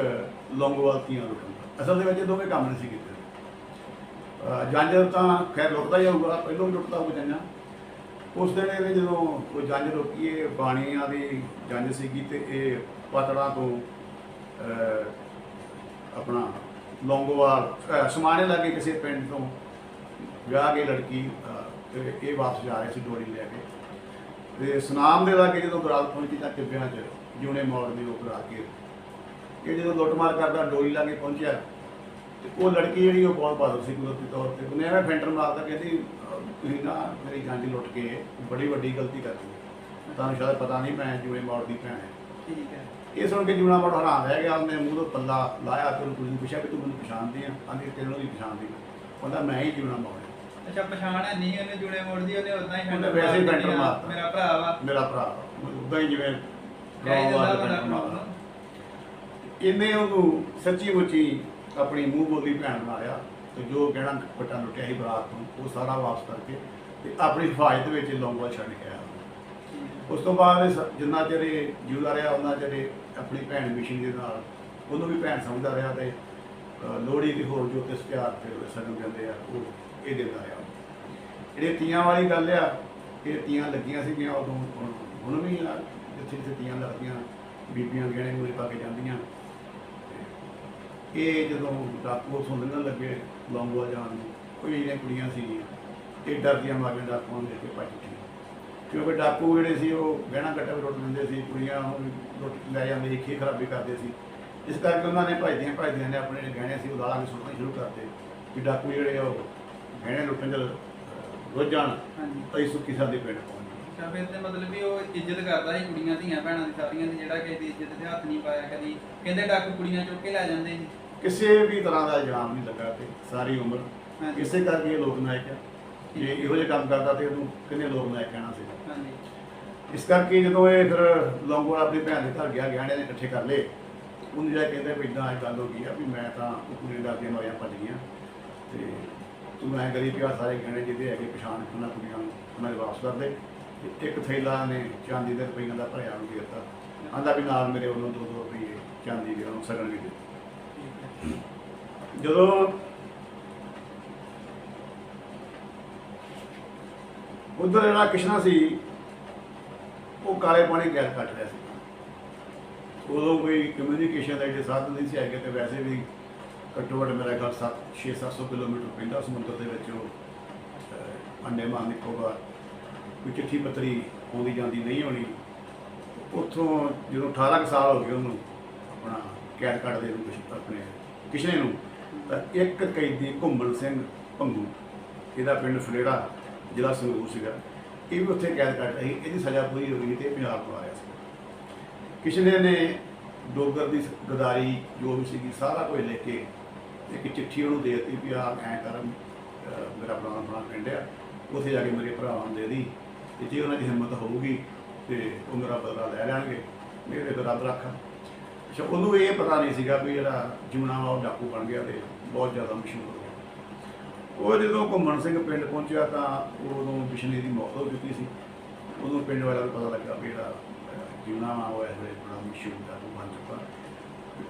ਲੌਂਗੋਵਾਲ ਤੀਆਂ ਲੁੱਟਣ ਦਾ। ਅਸਲ ਦੇ ਵਿੱਚ ਇਹ ਦੋਵੇਂ ਕੰਮ ਨਹੀਂ ਸੀ ਕੀਤੇ। ਅਹ ਜੰਜ ਤਾਂ ਖੈਰ ਲੁੱਟਦਾ ਹੀ ਹੋਊਗਾ, ਪਹਿਲਾਂ ਵੀ ਲੁੱਟਦਾ ਹੋਊਗਾ ਜੰਜਾਂ। ਉਸ ਦਿਨ ਇਹਨੇ ਜਦੋਂ ਉਹ ਜੰਜ ਰੋਕੀਏ, ਬਾਣੀਆਂ ਦੀ ਜੰਜ ਸੀਗੀ ਤੇ ਇਹ ਪਤੜਾ ਤੋਂ ਆਪਣਾ ਲੌਂਗੋਵਾਲ ਸਮਾਣੇ ਲਾਗੇ ਕਿਸੇ ਪਿੰਡ ਤੋਂ ਵਿਆਹ ਕੇ ਲੜਕੀ ਅਹ, ਇਹ ਵਾਪਸ ਜਾ ਰਹੇ ਸੀ ਡੋਰੀ ਲੈ ਕੇ। ਤੇ ਸੁਨਾਮ ਦੇ ਲਾਗੇ ਜਦੋਂ ਬਰਾਤ ਪਹੁੰਚੀ ਤਾਂ ਟਿੱਬਿਆਂ 'ਚ ਜੂਨੇ ਮੌੜ ਦੀ ਉਹ ਕਰਾ ਕੇ। ਇਹ ਜਦੋਂ ਲੁੱਟਮਾਰ ਕਰਦਾ ਡੋਰੀ ਲਾਗੇ ਪਹੁੰਚਿਆ ਤੇ ਉਹ ਲੜਕੀ ਜਿਹੜੀ ਉਹ ਬਹੁਤ ਬਹਾਦਰ ਸੀ ਕੁਦਰਤੀ ਤੌਰ ਤੇ। ਉਹਨੇ ਐਵੇਂ ਫੈਂਟਰ ਮਾਰਦਾ ਕਹਿੰਦੀ ਅਹ, ਤੁਸੀਂ ਨਾ ਮੇਰੀ ਜਾਂਦੀ ਲੁੱਟ ਕੇ ਬੜੀ ਵੱਡੀ ਗਲਤੀ ਕਰ ਦਿੱਤੀ। ਤੁਹਾਨੂੰ ਸ਼ਾਇਦ ਪਤਾ ਨਹੀਂ ਮੈਂ ਜੂਨੇ ਮੌੜ ਦੀ ਭੈਣ ਹੈ। ਠੀਕ ਹੈ। ਇਹ ਸੁਣ ਕੇ ਜੂਨਾ ਮੋੜ ਹੈਰਾਨ ਰਹਿ ਗਿਆ ਉਹਨੇ ਮੂੰਹ ਤੋਂ ਪੱਲਾ ਲਾਇਆ ਤੇ ਉਹਨੂੰ ਕੁੜੀ ਨੂੰ ਪੁੱਛਿਆ ਕਿ ਤੂੰ ਮੈਨੂੰ ਪਛਾਣਦੀ ਆ? ਆਂਦੀ ਤੈਨੂੰ ਨਹੀਂ ਪਛਾਣਦੀ ਕਹਿੰਦਾ ਮੈਂ ਹੀ ਜੂਨਾ ਮੋੜ। ਅੱਛਾ ਪਛਾਣ ਹੈ ਨਹੀਂ ਉਹਨੇ ਜੁੜੇ ਮੋੜਦੀ ਉਹਨੇ ਉਦਾਂ ਹੀ ਉਹਨੇ ਵੈਸੇ ਹੀ ਆ, ਮਾਰਤਾ। ਮੇਰਾ ਭਰਾ ਵਾ ਮੇਰਾ ਭਰਾ ਉਦਾਂ ਹੀ ਜਿਵੇਂ ਕਹਿ ਜਾਂਦਾ ਵਾਲਾ ਬੰਦਾ ਮਾਰਦਾ। ਇਹਨੇ ਉਹਨੂੰ ਸੱਚੀ ਮੁੱਚੀ ਆਪਣੀ ਮੂੰਹ ਬੋਲੀ ਭੈਣ ਬਣਾ ਲਿਆ ਤੇ ਜੋ ਗਹਿਣਾ ਪਟਾ ਲੁੱਟਿਆ ਸੀ ਬਰਾਤ ਤੋਂ ਉਹ ਸਾਰਾ ਵਾਪਸ ਕਰਕੇ ਤੇ ਆਪਣੀ ਹਿਫਾਜ਼ਤ ਵਿੱਚ ਲੌਂਗੋਵਾਲ ਛੱਡ ਕੇ ਆਇਆ। ਉਸ ਤੋਂ ਬਾਅਦ ਇਹ ਸ- ਜਿੰਨਾ ਚਿਰ ਇਹ ਜਿਉਂਦਾ ਰਿਹਾ ਉਹਨਾਂ ਚਿਰ ਇਹ ਆਪਣੀ ਭੈਣ ਮਿਸ਼ਨ ਦੇ ਨਾਲ ਉਹਨੂੰ ਵੀ ਭੈਣ ਸਮਝਦਾ ਰਿਹਾ ਤੇ ਅ, ਲੋਹੜੀ ਦੀ ਹੋਰ ਜੋ ਤੇ ਪਿਆਰ ਤੇ ਸਗਨ ਕਹਿੰਦੇ ਆ ਉਹ ਇਹ ਦਿੰਦਾ ਰਿਹਾ ਜਿਹੜੇ ਤੀਆਂ ਵਾਲੀ ਗੱਲ ਆ, ਇਹ ਤੀਆਂ ਲੱਗੀਆਂ ਸੀਗੀਆਂ ਉਦੋਂ, ਹੁਣ- ਹੁਣ ਵੀ ਆ, ਜਿੱਥੇ ਜਿੱਥੇ ਤੀਆਂ ਲੱਗਦੀਆਂ, ਬੀਬੀਆਂ ਗਹਿਣੇ ਮੂਰੇ ਪਾ ਕੇ ਜਾਂਦੀਆਂ। ਇਹ ਜਦੋਂ ਡਾਕੂ ਉੱਥੋਂ ਲੰਘਣ ਲੱਗੇ, ਲੌਂਗੋਆ ਜਾਣ ਨੂੰ, ਕੋਈ ਜਿਹੜੀਆਂ ਕੁੜੀਆਂ ਸੀਗੀਆਂ, ਇਹ ਡਰਦੀਆਂ ਮਾਰੀਆਂ ਡਾਕੂਆਂ ਨੂੰ ਦੇਖ ਕੇ ਭੱਜ ਗਈਆਂ। ਕਿਉਂਕਿ ਡਾਕੂ ਜਿਹੜੇ ਸੀ, ਉਹ ਗਹਿਣਾ ਕੱਟਾ ਵੀ ਲੁੱਟ ਲੈਂਦੇ ਸੀ, ਕੁੜੀਆਂ ਲੁੱਟ ਲੈ ਜਾਂਦੇ ਸੀ ਖੀ ਖਰਾਬੀ ਕਰਦੇ ਸੀ। ਇਸ ਕਰਕੇ ਉਹਨਾਂ ਨੇ ਭੱਜਦੀਆਂ ਭੱਜਦੀਆਂ ਨੇ ਆਪਣੇ ਜਿਹੜੇ ਗਹਿਣੇ ਸੀ, ਉਹ ਦਾਲਾਂ ਵਿੱਚ ਸੁੱਟਣੇ ਸ਼ੁਰੂ ਕਰਤੇ ਕਿ ਡਾਕੂ ਜਿਹੜੇ ਆ, ਉਹ ਗਹਿਣੇ ਲੁੱਟਣ ਚ ਹਾਂਜੀ। ਤਾਂ ਸੁੱਕੀ ਸਾਡੇ ਪਿੰਡ ਪਹੁੰਚ ਗਏ। ਅੱਛਾ ਫਿਰ ਤੇ ਮਤਲਬ ਵੀ ਉਹ ਇੱਜ਼ਤ ਕਰਦਾ ਸੀ ਕੁੜੀਆਂ ਧੀਆਂ ਭੈਣਾਂ ਦੀ ਸਾਰੀਆਂ ਦੀ ਜਿਹੜਾ ਕਿ ਦੀ ਇੱਜ਼ਤ ਤੇ ਹੱਥ ਨਹੀਂ ਪਾਇਆ ਕਦੀ। ਕਹਿੰਦੇ ਡਾਕੂ ਕੁੜੀਆਂ ਚੁੱਕ ਕੇ ਲੈ ਜਾਂਦੇ ਸੀ। ਕਿਸੇ ਵੀ ਤਰ੍ਹਾਂ ਦਾ ਇਲਜ਼ਾਮ ਨਹੀਂ ਲੱਗਾ ਤੇ ਸਾਰੀ ਉਮਰ। ਹਾਂਜੀ। ਇਸੇ ਕਰਕੇ ਇਹ ਲੋਕ ਨਾਇਕ ਆ। ਜੇ ਇਹੋ ਜਿਹੇ ਕੰਮ ਕਰਦਾ ਤੇ ਉਹਨੂੰ ਕਿੰਨੇ ਲੋਕ ਨਾਇਕ ਕਹਿਣਾ ਸੀ। ਹਾਂਜੀ। ਇਸ ਕਰਕੇ ਜਦੋਂ ਇਹ ਫਿਰ ਲੌਂਗੋਵਾਲ ਆਪਣੀ ਭੈਣ ਦੇ ਘਰ ਗਿਆ ਗਹਿਣੇ ਨੇ ਇਕੱਠੇ ਕਰ ਲਏ ਉਹਨੂੰ ਜਿਹੜਾ ਕਹਿੰਦੇ ਵੀ ਇਦਾਂ ਇਹ ਗੱਲ ਹੋ ਗਈ ਆ ਵੀ ਮੈਂ ਤਾਂ ਉਹ ਕੁੜੀ ਦਾ ਕੇ ਮਾਰਿਆ ਭੱਜ ਗਈਆਂ। ਤੇ ਤੂੰ ਐਂ ਕਰੀ ਪਿਆ ਸਾਰੇ ਗਹਿਣੇ ਜਿਹਦੇ ਹੈਗੇ ਪਛਾਣ ਉਹਨਾਂ ਕੁੜੀਆਂ ਨੂੰ ਉਹਨਾਂ ਦੇ ਵਾਪਸ ਕਰ ਦੇ। ਤੇ ਇੱਕ ਥੈਲਾ ਨੇ ਚਾਂਦੀ ਦੇ ਰੁਪਈਆਂ ਦਾ ਭਰਿਆ ਨੂੰ ਦਿੱਤਾ। ਆਂਦਾ ਵੀ ਨਾਲ ਮੇਰੇ ਵੱਲੋਂ ਦੋ ਦੋ ਰੁਪਈਏ ਚਾਂਦੀ ਦੇ ਉਹਨੂੰ ਸਗਨ ਵੀ ਦੇ ਜਦੋਂ ਉਧਰ ਜਿਹੜਾ ਕਿਸ਼ਨਾ ਸੀ, ਉਹ ਕਾਲੇ ਪਾਣੀ ਗੈਰ ਕੱਟ ਰਿਹਾ ਸੀ। ਉਦੋਂ ਕੋਈ ਕਮਿਊਨੀਕੇਸ਼ਨ ਦਾ ਜਿਹੜੇ ਸਾਧਨ ਨਹੀਂ ਸੀ ਹੈਗੇ ਤੇ ਵੈਸੇ ਵੀ ਘੱਟੋ ਘੱਟ ਮੇਰਾ ਖਿਆਲ 7 6-700 ਕਿਲੋਮੀਟਰ ਪੈਂਦਾ ਸਮੁੰਦਰ ਦੇ ਵਿੱਚ ਉਹ ਅਹ, ਅੰਡੇਮਾਨ ਨਿਕੋਬਾਰ ਕੋਈ ਚਿੱਠੀ ਪੱਤਰੀ ਆਉਂਦੀ ਜਾਂਦੀ ਨਹੀਂ ਹੋਣੀ। ਉੱਥੋਂ ਜਦੋਂ 18 ਕੁ ਸਾਲ ਹੋ ਗਏ ਉਹਨੂੰ ਆਪਣਾ ਕੈਦ ਕੱਟਦੇ ਨੂੰ ਕੁਛ ਆਪਣੇ ਕਿਸ਼ਨੇ ਨੂੰ ਤਾਂ ਇੱਕ ਕੈਦੀ ਘੁੰਮਣ ਸਿੰਘ ਭੰਗੂ ਇਹਦਾ ਪਿੰਡ ਫਲੇੜਾ ਜ਼ਿਲ੍ਹਾ ਸੰਗਰੂਰ ਸੀਗਾ। ਇਹ ਵੀ ਉੱਥੇ ਕੈਦ ਕੱਟ ਰਹੀ ਇਹਦੀ ਸਜ਼ਾ ਪੂਰੀ ਹੋ ਗਈ ਤੇ ਪੰਜਾਬ ਤੋਂ ਆਇਆ ਰਿਹਾ ਸੀ। ਕਿਸ਼ਨੇ ਨੇ ਡੋਗਰ ਦੀ ਗਦਾਰੀ ਜੋ ਵੀ ਸੀਗੀ ਸਾਰਾ ਕੁਝ ਲੈ ਕੇ ਇੱਕ ਚਿੱਠੀ ਉਹਨੂੰ ਦੇ ਦਿੱਤੀ ਵੀ ਆ ਐਂ ਕਰ ਅਹ ਮੇਰਾ ਫਲਾਣਾ ਫਲਾਣਾ ਪਿੰਡ ਆ ਉੱਥੇ ਜਾ ਕੇ ਮੇਰੇ ਭਰਾਵਾਂ ਨੂੰ ਦੇ ਦੀ ਤੇ ਜੇ ਉਹਨਾਂ ਦੀ ਹਿੰਮਤ ਹੋਊਗੀ ਤੇ ਉਹ ਮੇਰਾ ਬਦਲਾ ਲੈ ਲੈਣਗੇ। ਮੇਰੇ ਤੇ ਰੱਬ ਰੱਖਾ। ਅੱਛਾ ਉਹਨੂੰ ਇਹ ਪਤਾ ਨਹੀਂ ਸੀਗਾ ਵੀ ਜਿਹੜਾ ਜੂਨਾ ਵਾ ਉਹ ਡਾਕੂ ਬਣ ਗਿਆ ਤੇ ਬਹੁਤ ਜ਼ਿਆਦਾ ਮਸ਼ਹੂਰ ਹੋ ਗਿਆ। ਉਹ ਜਦੋਂ ਘੁੰਮਣ ਸਿੰਘ ਪਿੰਡ ਪਹੁੰਚਿਆ ਤਾਂ ਉਦੋਂ ਬਿਸ਼ਨੇ ਦੀ ਮੌਤ ਹੋ ਚੁੱਕੀ ਸੀ। ਉਦੋਂ ਪਿੰਡ ਵਾਲਿਆਂ ਨੂੰ ਪਤਾ ਲੱਗਾ ਵੀ ਜਿਹੜਾ ਅਹ, ਵਾ ਉਹ ਇਸ ਵੇਲੇ ਬੜਾ ਮਸ਼ਹੂਰ ਡਾਕੂ ਬਣ ਚੁੱਕਾ।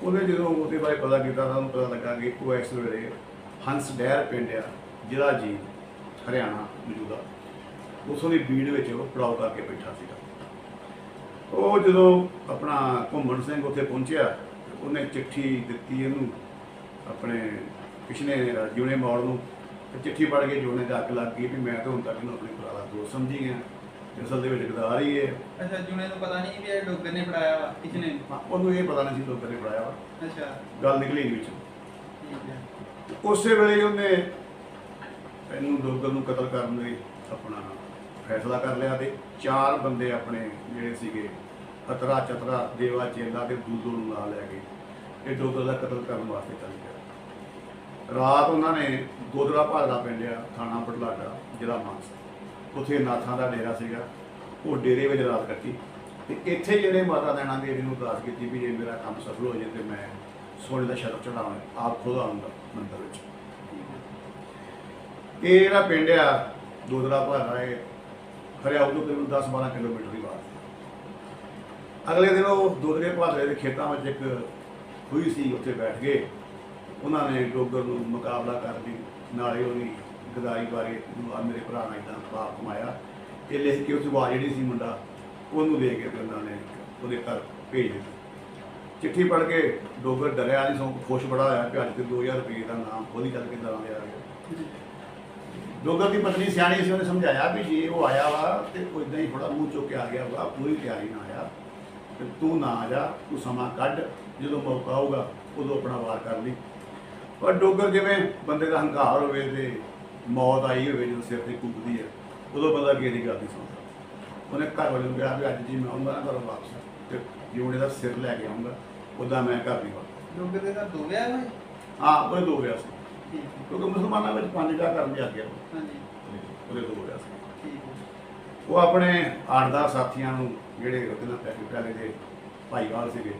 ਉਹਨੇ ਜਦੋਂ ਉਹਦੇ ਬਾਰੇ ਪਤਾ ਕੀਤਾ ਤਾਂ ਉਹਨੂੰ ਪਤਾ ਲੱਗਾ ਕਿ ਉਹ ਇਸ ਵੇਲੇ ਹੰਸ ਡਹਿਰ ਪਿੰਡ ਆ, ਜ਼ਿਲ੍ਹਾ ਜੀ, ਹਰਿਆਣਾ ਮੌਜੂਦਾ। ਉਸੋਂ ਦੀ ਬੀੜ ਵਿੱਚ ਉਹ ਪੜਾਅ ਕਰਕੇ ਬੈਠਾ ਸੀਗਾ। ਉਹ ਜਦੋਂ ਆਪਣਾ ਘੁੰਮਣ ਸਿੰਘ ਉੱਥੇ ਪਹੁੰਚਿਆ, ਉਹਨੇ ਚਿੱਠੀ ਦਿੱਤੀ ਇਹਨੂੰ, ਆਪਣੇ ਪਿਛਲੇ ਜੂਨੇ ਮੌੜ ਨੂੰ। ਤੇ ਚਿੱਠੀ ਪੜ੍ਹ ਕੇ ਜੂਨੇ ਜਾ ਅੱਗ ਲੱਗ ਗਈ ਵੀ ਮੈਂ ਤਾਂ ਹੁਣ ਤੱਕ ਇਹਨੂੰ ਆਪਣੇ ਭਰਾ ਦਾ ਦੋਸਤ ਸਮਝੀ ਗਿਆ। ਅਸਲ ਦੇ ਵਿੱਚ ਗਦਾਰ ਹੀ ਹੈ ਅੱਛਾ ਜੁਨੇ ਨੂੰ ਪਤਾ ਨਹੀਂ ਵੀ ਇਹ ਡੋਗਰ ਨੇ ਫੜਾਇਆ ਵਾ ਕਿਸਨੇ ਉਹਨੂੰ ਇਹ ਪਤਾ ਨਹੀਂ ਸੀ ਲੋਕਾਂ ਨੇ ਫੜਾਇਆ ਵਾ। ਅੱਛਾ। ਗੱਲ ਨਿਕਲੀ ਨਹੀਂ ਵਿੱਚੋਂ। ਠੀਕ ਹੈ। ਉਸੇ ਵੇਲੇ ਉਹਨੇ ਇਹਨੂੰ ਡੋਗਰ ਨੂੰ ਕਤਲ ਕਰਨ ਲਈ ਆਪਣਾ ਫੈਸਲਾ ਕਰ ਲਿਆ ਤੇ ਚਾਰ ਬੰਦੇ ਆਪਣੇ ਜਿਹੜੇ ਸੀਗੇ ਅਤਰਾ ਚਤਰਾ ਦੇਵਾ ਚੇਲਾ ਤੇ ਦੂਦੋ ਨੂੰ ਨਾਲ ਲੈ ਕੇ ਇਹ ਡੋਗਰ ਦਾ ਕਤਲ ਕਰਨ ਵਾਸਤੇ ਚੱਲ ਗਿਆ ਰਾਤ ਉਹਨਾਂ ਨੇ ਗੋਦਰਾ ਭਾਦਰਾ ਪਿੰਡ ਆ ਥਾਣਾ ਬਟਲਾਡਾ ਜ਼ਿਲ੍ਹਾ ਮਾਨਸਾ। ਉੱਥੇ ਨਾਥਾਂ ਦਾ ਡੇਰਾ ਸੀਗਾ। ਉਹ ਡੇਰੇ ਵਿੱਚ ਰਾਤ ਕੱਟੀ। ਤੇ ਇੱਥੇ ਜਿਹੜੇ ਮਾਤਾ ਨੈਣਾ ਦੇਵੀ ਨੂੰ ਅਰਦਾਸ ਕੀਤੀ ਵੀ ਜੇ ਮੇਰਾ ਕੰਮ ਸਫਲ ਹੋ ਜਾਏ ਤੇ ਮੈਂ ਸੋਨੇ ਦਾ ਸ਼ਰਤ ਚੜਾਉਣਾ ਆਪ ਖੁਦ ਆਉਂਗਾ ਮੰਦਰ ਵਿੱਚ। ਇਹ ਜਿਹੜਾ ਪਿੰਡ ਆ ਦੋਦਰਾ ਭਾਰਾ ਹੈ ਖਰਿਆ ਉਦੋਂ ਤਕਰੀਬਨ 10-12 ਕਿਲੋਮੀਟਰ ਦੀ ਬਾਤ ਅਗਲੇ ਦਿਨ ਉਹ ਦੋਦਰੇ ਭਾਰੇ ਦੇ ਖੇਤਾਂ ਵਿੱਚ ਇੱਕ ਹੋਈ ਸੀ, ਉੱਥੇ ਬੈਠ ਗਏ। ਉਹਨਾਂ ਨੇ ਡੋਗਰ ਨੂੰ ਮੁਕਾਬਲਾ ਕਰਨ ਦੀ ਨਾਲੇ ਉਹਦੀ ਗਦਾਈ ਬਾਰੇ ਨੂੰ ਆ ਮੇਰੇ ਭਰਾ ਨੇ ਇਦਾਂ ਪਾਪ ਕਮਾਇਆ ਇਹ ਲਿਖ ਕੇ ਉਸ ਆਵਾਜ਼ ਜਿਹੜੀ ਸੀ ਮੁੰਡਾ, ਉਹਨੂੰ ਦੇ ਕੇ ਤੇ ਉਹਨਾਂ ਨੇ ਉਹਦੇ ਘਰ ਭੇਜ ਦਿੱਤੀ। ਚਿੱਠੀ ਪੜ੍ਹ ਕੇ ਡੋਗਰ ਡਰਿਆ ਨਹੀਂ ਸੋ ਖੁਸ਼ ਬੜਾ ਹੋਇਆ ਕਿ ਅੱਜ ਤੇ 2000 ਰੁਪਏ ਦਾ ਨਾਮ ਉਹਦੀ ਚੱਲ ਕੇ ਦਰਾਂ ਦੇ ਆ ਗਿਆ। ਡੋਗਰ ਦੀ ਪਤਨੀ ਸਿਆਣੀ ਸੀ, ਉਹਨੇ ਸਮਝਾਇਆ ਵੀ ਜੇ ਉਹ ਆਇਆ ਵਾ ਤੇ ਉਹ ਇਦਾਂ ਹੀ ਥੋੜਾ ਮੂੰਹ ਚੁੱਕ ਕੇ ਆ ਗਿਆ ਵਾ, ਪੂਰੀ ਤਿਆਰੀ ਨਾਲ ਆਇਆ। ਤੇ ਤੂੰ ਨਾ ਆ ਜਾ, ਤੂੰ ਸਮਾਂ ਕੱਢ, ਜਦੋਂ ਮੌਕਾ ਆਊਗਾ ਉਦੋਂ ਆਪਣਾ ਵਾਰ ਕਰ ਲਈ। ਪਰ ਡੋਗਰ ਜਿਵੇਂ ਬੰਦੇ ਦਾ ਹੰਕਾਰ ਹੋਵੇ ਤੇ ਮੌਤ ਆਈ ਹੋਵੇ ਜਦੋਂ ਸਿਰ ਤੇ ਕੁੱਟਦੀ ਹੈ ਉਦੋਂ ਬੰਦਾ ਕਿਸੇ ਦੀ ਗੱਲ ਨਹੀਂ ਸੁਣਦਾ। ਉਹਨੇ ਘਰ ਵਾਲੇ ਨੂੰ ਕਿਹਾ ਵੀ ਅੱਜ ਜੀ ਮੈਂ ਆਉਂਗਾ ਨਾ ਘਰੋਂ ਵਾਪਸ ਤੇ ਜਿਉਣੇ ਦਾ ਸਿਰ ਲੈ ਕੇ ਆਉਂਗਾ ਉਦਾਂ ਮੈਂ ਘਰ ਨਹੀਂ ਵਾਪਸ। ਡੋਗਰ ਦੇ ਵਿਆਹ ਹੋਏ। ਹਾਂ ਉਹਨੇ ਦੋ ਵਿਆਹ ਸੀ। ਕਿਉਂਕਿ ਮੁਸਲਮਾਨਾਂ ਵਿੱਚ ਪੰਜ ਵਿਆਹ ਕਰਨ ਦੀ ਆਗਿਆ। ਹਾਂਜੀ। ਉਹਦੇ ਦੋ ਵਿਆਹ ਸੀ। ਉਹ ਆਪਣੇ ਆੜਦਾ ਸਾਥੀਆਂ ਨੂੰ ਜਿਹੜੇ ਉਹਦੇ ਨਾਲ ਪੈਕੇ ਪਹਿਲੇ ਦੇ ਭਾਈਵਾਲ ਸੀਗੇ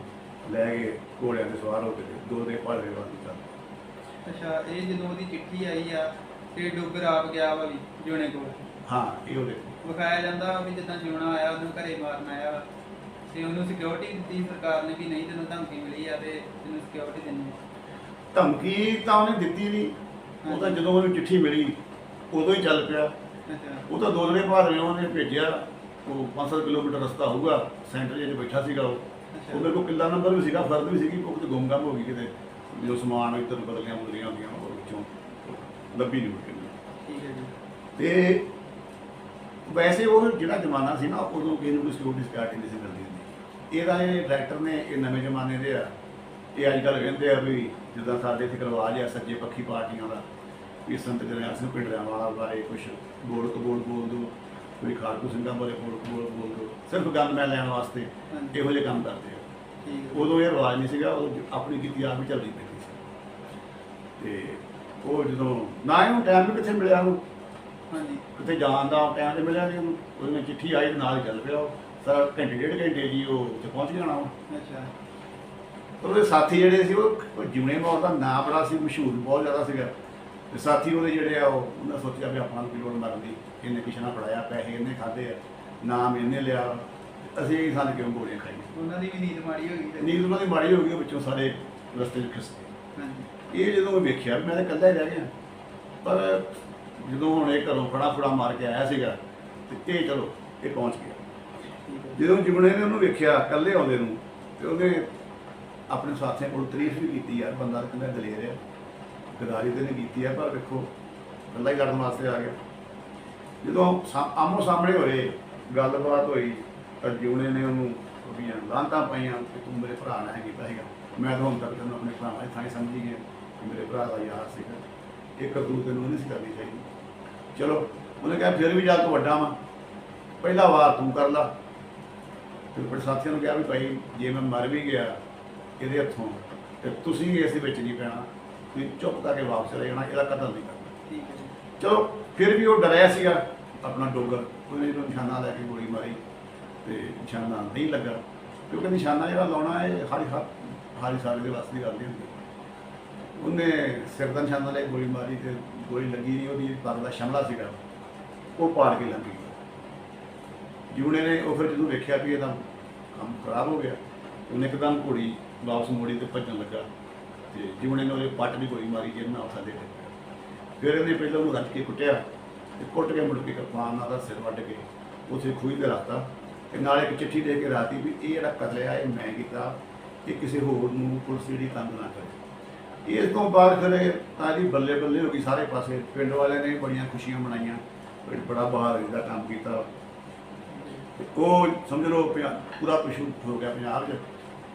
ਲੈ ਕੇ ਘੋੜਿਆਂ ਤੇ ਸਵਾਰ ਹੋ ਕੇ ਦੋ ਦੇ ਭਾੜੇ ਵੱਲ ਚੱਲ ਅੱਛਾ ਇਹ ਜਦੋਂ ਉਹਦੀ ਚਿੱਠੀ ਆਈ ਆ ਤੇ ਡੋਗਰ ਆਪ ਗਿਆ ਵਾ ਵੀ ਜੁਨੇ ਕੋਲ। ਹਾਂ ਇਹ ਉਹਦੇ ਵਿਖਾਇਆ ਜਾਂਦਾ ਵਾ ਵੀ ਜਿੱਦਾਂ ਜਿਉਣਾ ਆਇਆ ਉਹਨੂੰ ਘਰੇ ਮਾਰਨ ਆਇਆ ਵਾ। ਤੇ ਉਹਨੂੰ ਸਿਕਿਉਰਿਟੀ ਦਿੱਤੀ ਸਰਕਾਰ ਨੇ ਵੀ ਨਹੀਂ ਤੈਨੂੰ ਧਮਕੀ ਮਿਲੀ ਆ ਤੇ ਤੈਨੂੰ ਸਿਕਿਉਰਿਟੀ ਦੇਣੀ ਆ। ਧਮਕੀ ਤਾਂ ਉਹਨੇ ਦਿੱਤੀ ਨਹੀਂ ਉਹ ਤਾਂ ਜਦੋਂ ਉਹਨੂੰ ਚਿੱਠੀ ਮਿਲੀ ਉਦੋਂ ਹੀ ਚੱਲ ਪਿਆ। ਅੱਛਾ। ਉਹ ਤਾਂ ਦੋ ਦਿਨੇ ਬਾਅਦ ਉਹਨੇ ਭੇਜਿਆ ਉਹ 500 ਕਿਲੋਮੀਟਰ ਰਸਤਾ ਹੋਊਗਾ ਸੈਂਟਰ ਜਿਹੜੇ ਬੈਠਾ ਸੀਗਾ ਉਹ। ਉਹ ਮੇਰੇ ਕੋਲ ਕਿੱਲਾ ਨੰਬਰ ਵੀ ਸੀਗਾ ਫਰਦ ਵੀ ਸੀਗੀ ਉਹ ਕਿਤੇ ਗੁੰਮਗਮ ਹੋ ਗਈ ਕਿਤੇ। ਜੋ ਸਮਾਨ ਇੱਧਰ ਬਦਲੀਆਂ ਬਦਲੀਆਂ ਹੁੰਦੀਆਂ ਉਹ ਲੱਭੀ ਨਹੀਂ ਮੁੜ ਕੇ। ਠੀਕ ਹੈ ਜੀ। ਤੇ ਵੈਸੇ ਉਹ ਜਿਹੜਾ ਜ਼ਮਾਨਾ ਸੀ ਨਾ ਉਦੋਂ ਕਿਸੇ ਨੂੰ ਕੋਈ ਸਿਕਿਉਰਿਟੀ ਸਕਿਉਰਿਟੀ ਨਹੀਂ ਸੀ ਮਿਲਦੀ ਹੁੰਦੀ। ਇਹਦਾ ਇਹ ਡਾਇਰੈਕਟਰ ਨੇ ਇਹ ਨਵੇਂ ਜ਼ਮਾਨੇ ਦੇ ਆ। ਇਹ ਅੱਜ ਕੱਲ੍ਹ ਕਹਿੰਦੇ ਆ ਵੀ ਜਿੱਦਾਂ ਸਾਡੇ ਇੱਥੇ ਰਿਵਾਜ ਆ ਸੱਜੇ ਪੱਖੀ ਪਾਰਟੀਆਂ ਦਾ ਵੀ ਸੰਤ ਜਰਿਆ ਸਿੰਘ ਪਿੰਡਰਾਂ ਵਾਲਾ ਬਾਰੇ ਕੁਝ ਬੋਲ ਕਬੋਲ ਬੋਲ ਦੋ ਕੋਈ ਖਾਲਕੂ ਸਿੰਘਾਂ ਬਾਰੇ ਬੋਲ ਕਬੋਲ ਬੋਲ ਦੋ। ਸਿਰਫ ਗੱਲ ਮੈਂ ਲੈਣ ਵਾਸਤੇ ਇਹੋ ਜਿਹੇ ਕੰਮ ਕਰਦੇ ਆ। ਉਦੋਂ ਇਹ ਰਿਵਾਜ ਨਹੀਂ ਸੀਗਾ ਉਹ ਆਪਣੀ ਕੀਤੀ ਆਪ ਹੀ ਚੱਲਦੀ ਪਈ ਸੀ। ਤੇ ਉਹ ਜਦੋਂ ਨਾ ਇਹਨੂੰ ਟਾਈਮ ਵੀ ਕਿੱਥੇ ਮਿਲਿਆ ਉਹਨੂੰ? ਹਾਂਜੀ। ਕਿਤੇ ਜਾਣ ਦਾ ਟਾਈਮ ਤੇ ਮਿਲਿਆ ਨਹੀਂ ਉਹਨੂੰ? ਉਹਨੇ ਚਿੱਠੀ ਆਈ ਤੇ ਨਾਲ ਹੀ ਚੱਲ ਪਿਆ ਉਹ। ਸਾਰਾ ਘੰਟੇ ਡੇਢ ਘੰਟੇ ਜੀ ਉਹ ਉੱਥੇ ਪਹੁੰਚ ਜਾਣਾ ਉਹ। ਅੱਛਾ। ਉਹਦੇ ਸਾਥੀ ਜਿਹੜੇ ਸੀ ਉਹ ਉਹ ਜਿਉਣੇ ਮੌਤ ਦਾ ਨਾਂ ਬੜਾ ਸੀ ਮਸ਼ਹੂਰ ਬਹੁਤ ਜ਼ਿਆਦਾ ਸੀਗਾ। ਤੇ ਸਾਥੀ ਉਹਦੇ ਜਿਹੜੇ ਆ ਉਹ ਉਹਨਾਂ ਸੋਚਿਆ ਵੀ ਆਪਾਂ ਨੂੰ ਲੋੜ ਮਰਦੀ ਇਹਨੇ ਕਿਸੇ ਨਾਲ ਫੜਾਇਆ ਪੈਸੇ ਇਹਨੇ ਖਾਦੇ ਆ ਨਾਮ ਇਹਨੇ ਲਿਆ। ਅਸੀਂ ਇਹ ਸਾਨੂੰ ਕਿਉਂ ਗੋਲੀਆਂ ਖਾਈਆਂ? ਉਹਨਾਂ ਦੀ ਵੀ ਨੀਂਦ ਮਾੜੀ ਹੋ ਗਈ। ਨੀਂਦ ਉਹਨਾਂ ਦੀ ਮਾੜੀ ਹੋ ਗਈ ਉਹ ਵਿੱਚੋਂ ਸਾਰੇ ਰਸਤੇ 'ਚ ਖਿਸ ਗਏ। ਹਾਂਜੀ। ਇਹ ਜਦੋਂ ਮੈਂ ਵੇਖਿਆ ਵੀ ਮੈਂ ਤਾਂ ਇਕੱਲਾ ਹੀ ਰਹਿ ਗਿਆ। ਪਰ ਜਦੋਂ ਹੁਣ ਇਹ ਘਰੋਂ ਫੜਾ ਫੜਾ ਮਾਰ ਕੇ ਆਇਆ ਸੀਗਾ, ਤੇ ਇਹ ਚਲੋ, ਇਹ ਪਹੁੰਚ ਗਿਆ। ਜਦੋਂ ਜੁਗਣੇ ਨੇ ਉਹਨੂੰ ਵੇਖਿਆ, ਇਕੱਲੇ ਆਉਂਦੇ ਨੂੰ, ਤੇ ਉਹਨੇ ਆਪਣੇ ਸਾਥੀਆਂ ਕੋਲ ਤਾਰੀਫ ਵੀ ਕੀਤੀ, ਯਾਰ ਬੰਦਾ ਤਾਂ ਕਹਿੰਦਾ ਦਲੇਰ ਆ। ਗਦਾਰੀ ਤੇ ਨੇ ਕੀਤੀ ਆ, ਪਰ ਵੇਖੋ, ਇਕੱਲਾ ਹੀ ਲੜਨ ਵਾਸਤੇ ਆ ਗਿਆ। ਜਦੋਂ ਸਾ- ਆਮੋ ਸਾਹਮਣੇ ਹੋਏ, ਗੱਲਬਾਤ ਹੋਈ, ਤਾਂ ਜੁਗਣੇ ਨੇ ਉਹਨੂੰ ਉਹਦੀਆਂ ਲਾਂਤਾਂ ਪਾਈਆਂ, ਕਿ ਤੂੰ ਮੇਰੇ ਭਰਾ ਨਾਲ ਕੀਤਾ ਸੀਗਾ ਮੈਂ ਤਾਂ ਹੁਣ ਤੱਕ ਤੈਨੂੰ ਆਪਣੇ ਭਰਾ ਨਾਲ ਥਾਂ ਹੀ ਸਮਝੀ ਗਿਆ ਮੇਰੇ ਭਰਾ ਦਾ ਯਾਰ ਸੀਗਾ ਇਹ ਕਰਤੂਤ ਤੈਨੂੰ ਨਹੀਂ ਸੀ ਕਰਨੀ ਚਾਹੀਦੀ। ਚਲੋ ਉਹਨੇ ਕਿਹਾ ਫਿਰ ਵੀ ਜਾ ਤੂੰ ਵੱਡਾ ਵਾਂ। ਪਹਿਲਾ ਵਾਰ ਤੂੰ ਕਰ ਲਾ। ਫਿਰ ਬੜੇ ਸਾਥੀਆਂ ਨੂੰ ਕਿਹਾ ਵੀ ਭਾਈ ਜੇ ਮੈਂ ਮਰ ਵੀ ਗਿਆ ਇਹਦੇ ਹੱਥੋਂ ਤੇ ਤੁਸੀਂ ਵੀ ਇਸ ਦੇ ਵਿੱਚ ਨਹੀਂ ਪੈਣਾ। ਤੁਸੀਂ ਚੁੱਪ ਕਰਕੇ ਵਾਪਸ ਚਲੇ ਜਾਣਾ ਇਹਦਾ ਕਤਲ ਨਹੀਂ ਕਰਨਾ। ਠੀਕ ਹੈ ਚਲੋ ਫਿਰ ਵੀ ਉਹ ਡਰਿਆ ਸੀਗਾ ਆਪਣਾ ਡੋਗਰ। ਉਹਨੇ ਜਦੋਂ ਨਿਸ਼ਾਨਾ ਲੈ ਕੇ ਗੋਲੀ ਮਾਰੀ ਤੇ ਨਿਸ਼ਾਨਾ ਨਹੀਂ ਲੱਗਾ। ਕਿਉਂਕਿ ਨਿਸ਼ਾਨਾ ਜਿਹੜਾ ਲਾਉਣਾ ਹੈ ਹਾਰੀ ਹਾਰੀ ਸਾਰੇ ਦੇ ਵਾਸਤੇ ਗੱਲ ਨਹੀਂ ਹੁੰਦੀ। ਉਹਨੇ ਸਿਰ ਦਾ ਨਿਸ਼ਾਨਾ ਲੈ ਗੋਲੀ ਮਾਰੀ ਤੇ ਗੋਲੀ ਲੱਗੀ ਨਹੀਂ, ਉਹਦੀ ਪੱਗ ਦਾ ਸ਼ਮਲਾ ਸੀਗਾ। ਉਹ ਪਾੜ ਕੇ ਲੱਗ ਗਈ। ਜੂਨੇ ਨੇ ਉਹ ਫਿਰ ਜਦੋਂ ਵੇਖਿਆ ਵੀ ਇਹਦਾ ਕੰਮ ਖਰਾਬ ਹੋ ਗਿਆ, ਉਹਨੇ ਇੱਕਦਮ ਘੋੜੀ ਵਾਪਸ ਮੋੜੀ ਤੇ ਭੱਜਣ ਲੱਗਾ ਤੇ ਜੂਨੇ ਨੇ ਉਹਦੇ ਪੱਟ ਦੀ ਗੋਲੀ ਮਾਰੀ, ਜਿਹਦੇ ਨਾਲ ਸਾਡੇ ਤੇ। ਫਿਰ ਇਹਨੇ ਪਹਿਲਾਂ ਉਹਨੂੰ ਰੱਜ ਕੇ ਕੁੱਟਿਆ ਤੇ ਕੁੱਟ ਕੇ ਮੁੜ ਕੇ ਕਿਰਪਾਨ ਨਾਲ ਦਾ ਸਿਰ ਵੱਢ ਕੇ ਉਸੇ ਖੂਹੀ ਤੇ ਰੱਖਤਾ ਤੇ ਨਾਲ ਇੱਕ ਚਿੱਠੀ ਦੇ ਕੇ ਰਾਤੀ ਵੀ ਇਹ ਜਿਹੜਾ ਕਤਲ ਆ, ਇਹ ਮੈਂ ਕੀਤਾ, ਇਹ ਕਿਸੇ ਹੋਰ ਨੂੰ ਪੁਲਿਸ ਜਿਹੜੀ ਤੰਗ ਨਾ ਕਰੇ। ਇਸ ਤੋਂ ਬਾਅਦ ਫਿਰ ਤਾਂ ਜੀ ਬੱਲੇ ਬੱਲੇ ਹੋ ਗਈ ਸਾਰੇ ਪਾਸੇ। ਪਿੰਡ ਵਾਲਿਆਂ ਨੇ ਬੜੀਆਂ ਖੁਸ਼ੀਆਂ ਮਨਾਈਆਂ। ਬੜਾ ਬਹਾਦਰੀ ਦਾ ਕੰਮ ਕੀਤਾ। ਉਹ ਸਮਝ ਲਓ ਪਿਆ- ਪੂਰਾ ਪਸ਼ੂ ਹੋ ਗਿਆ ਪੰਜਾਬ 'ਚ।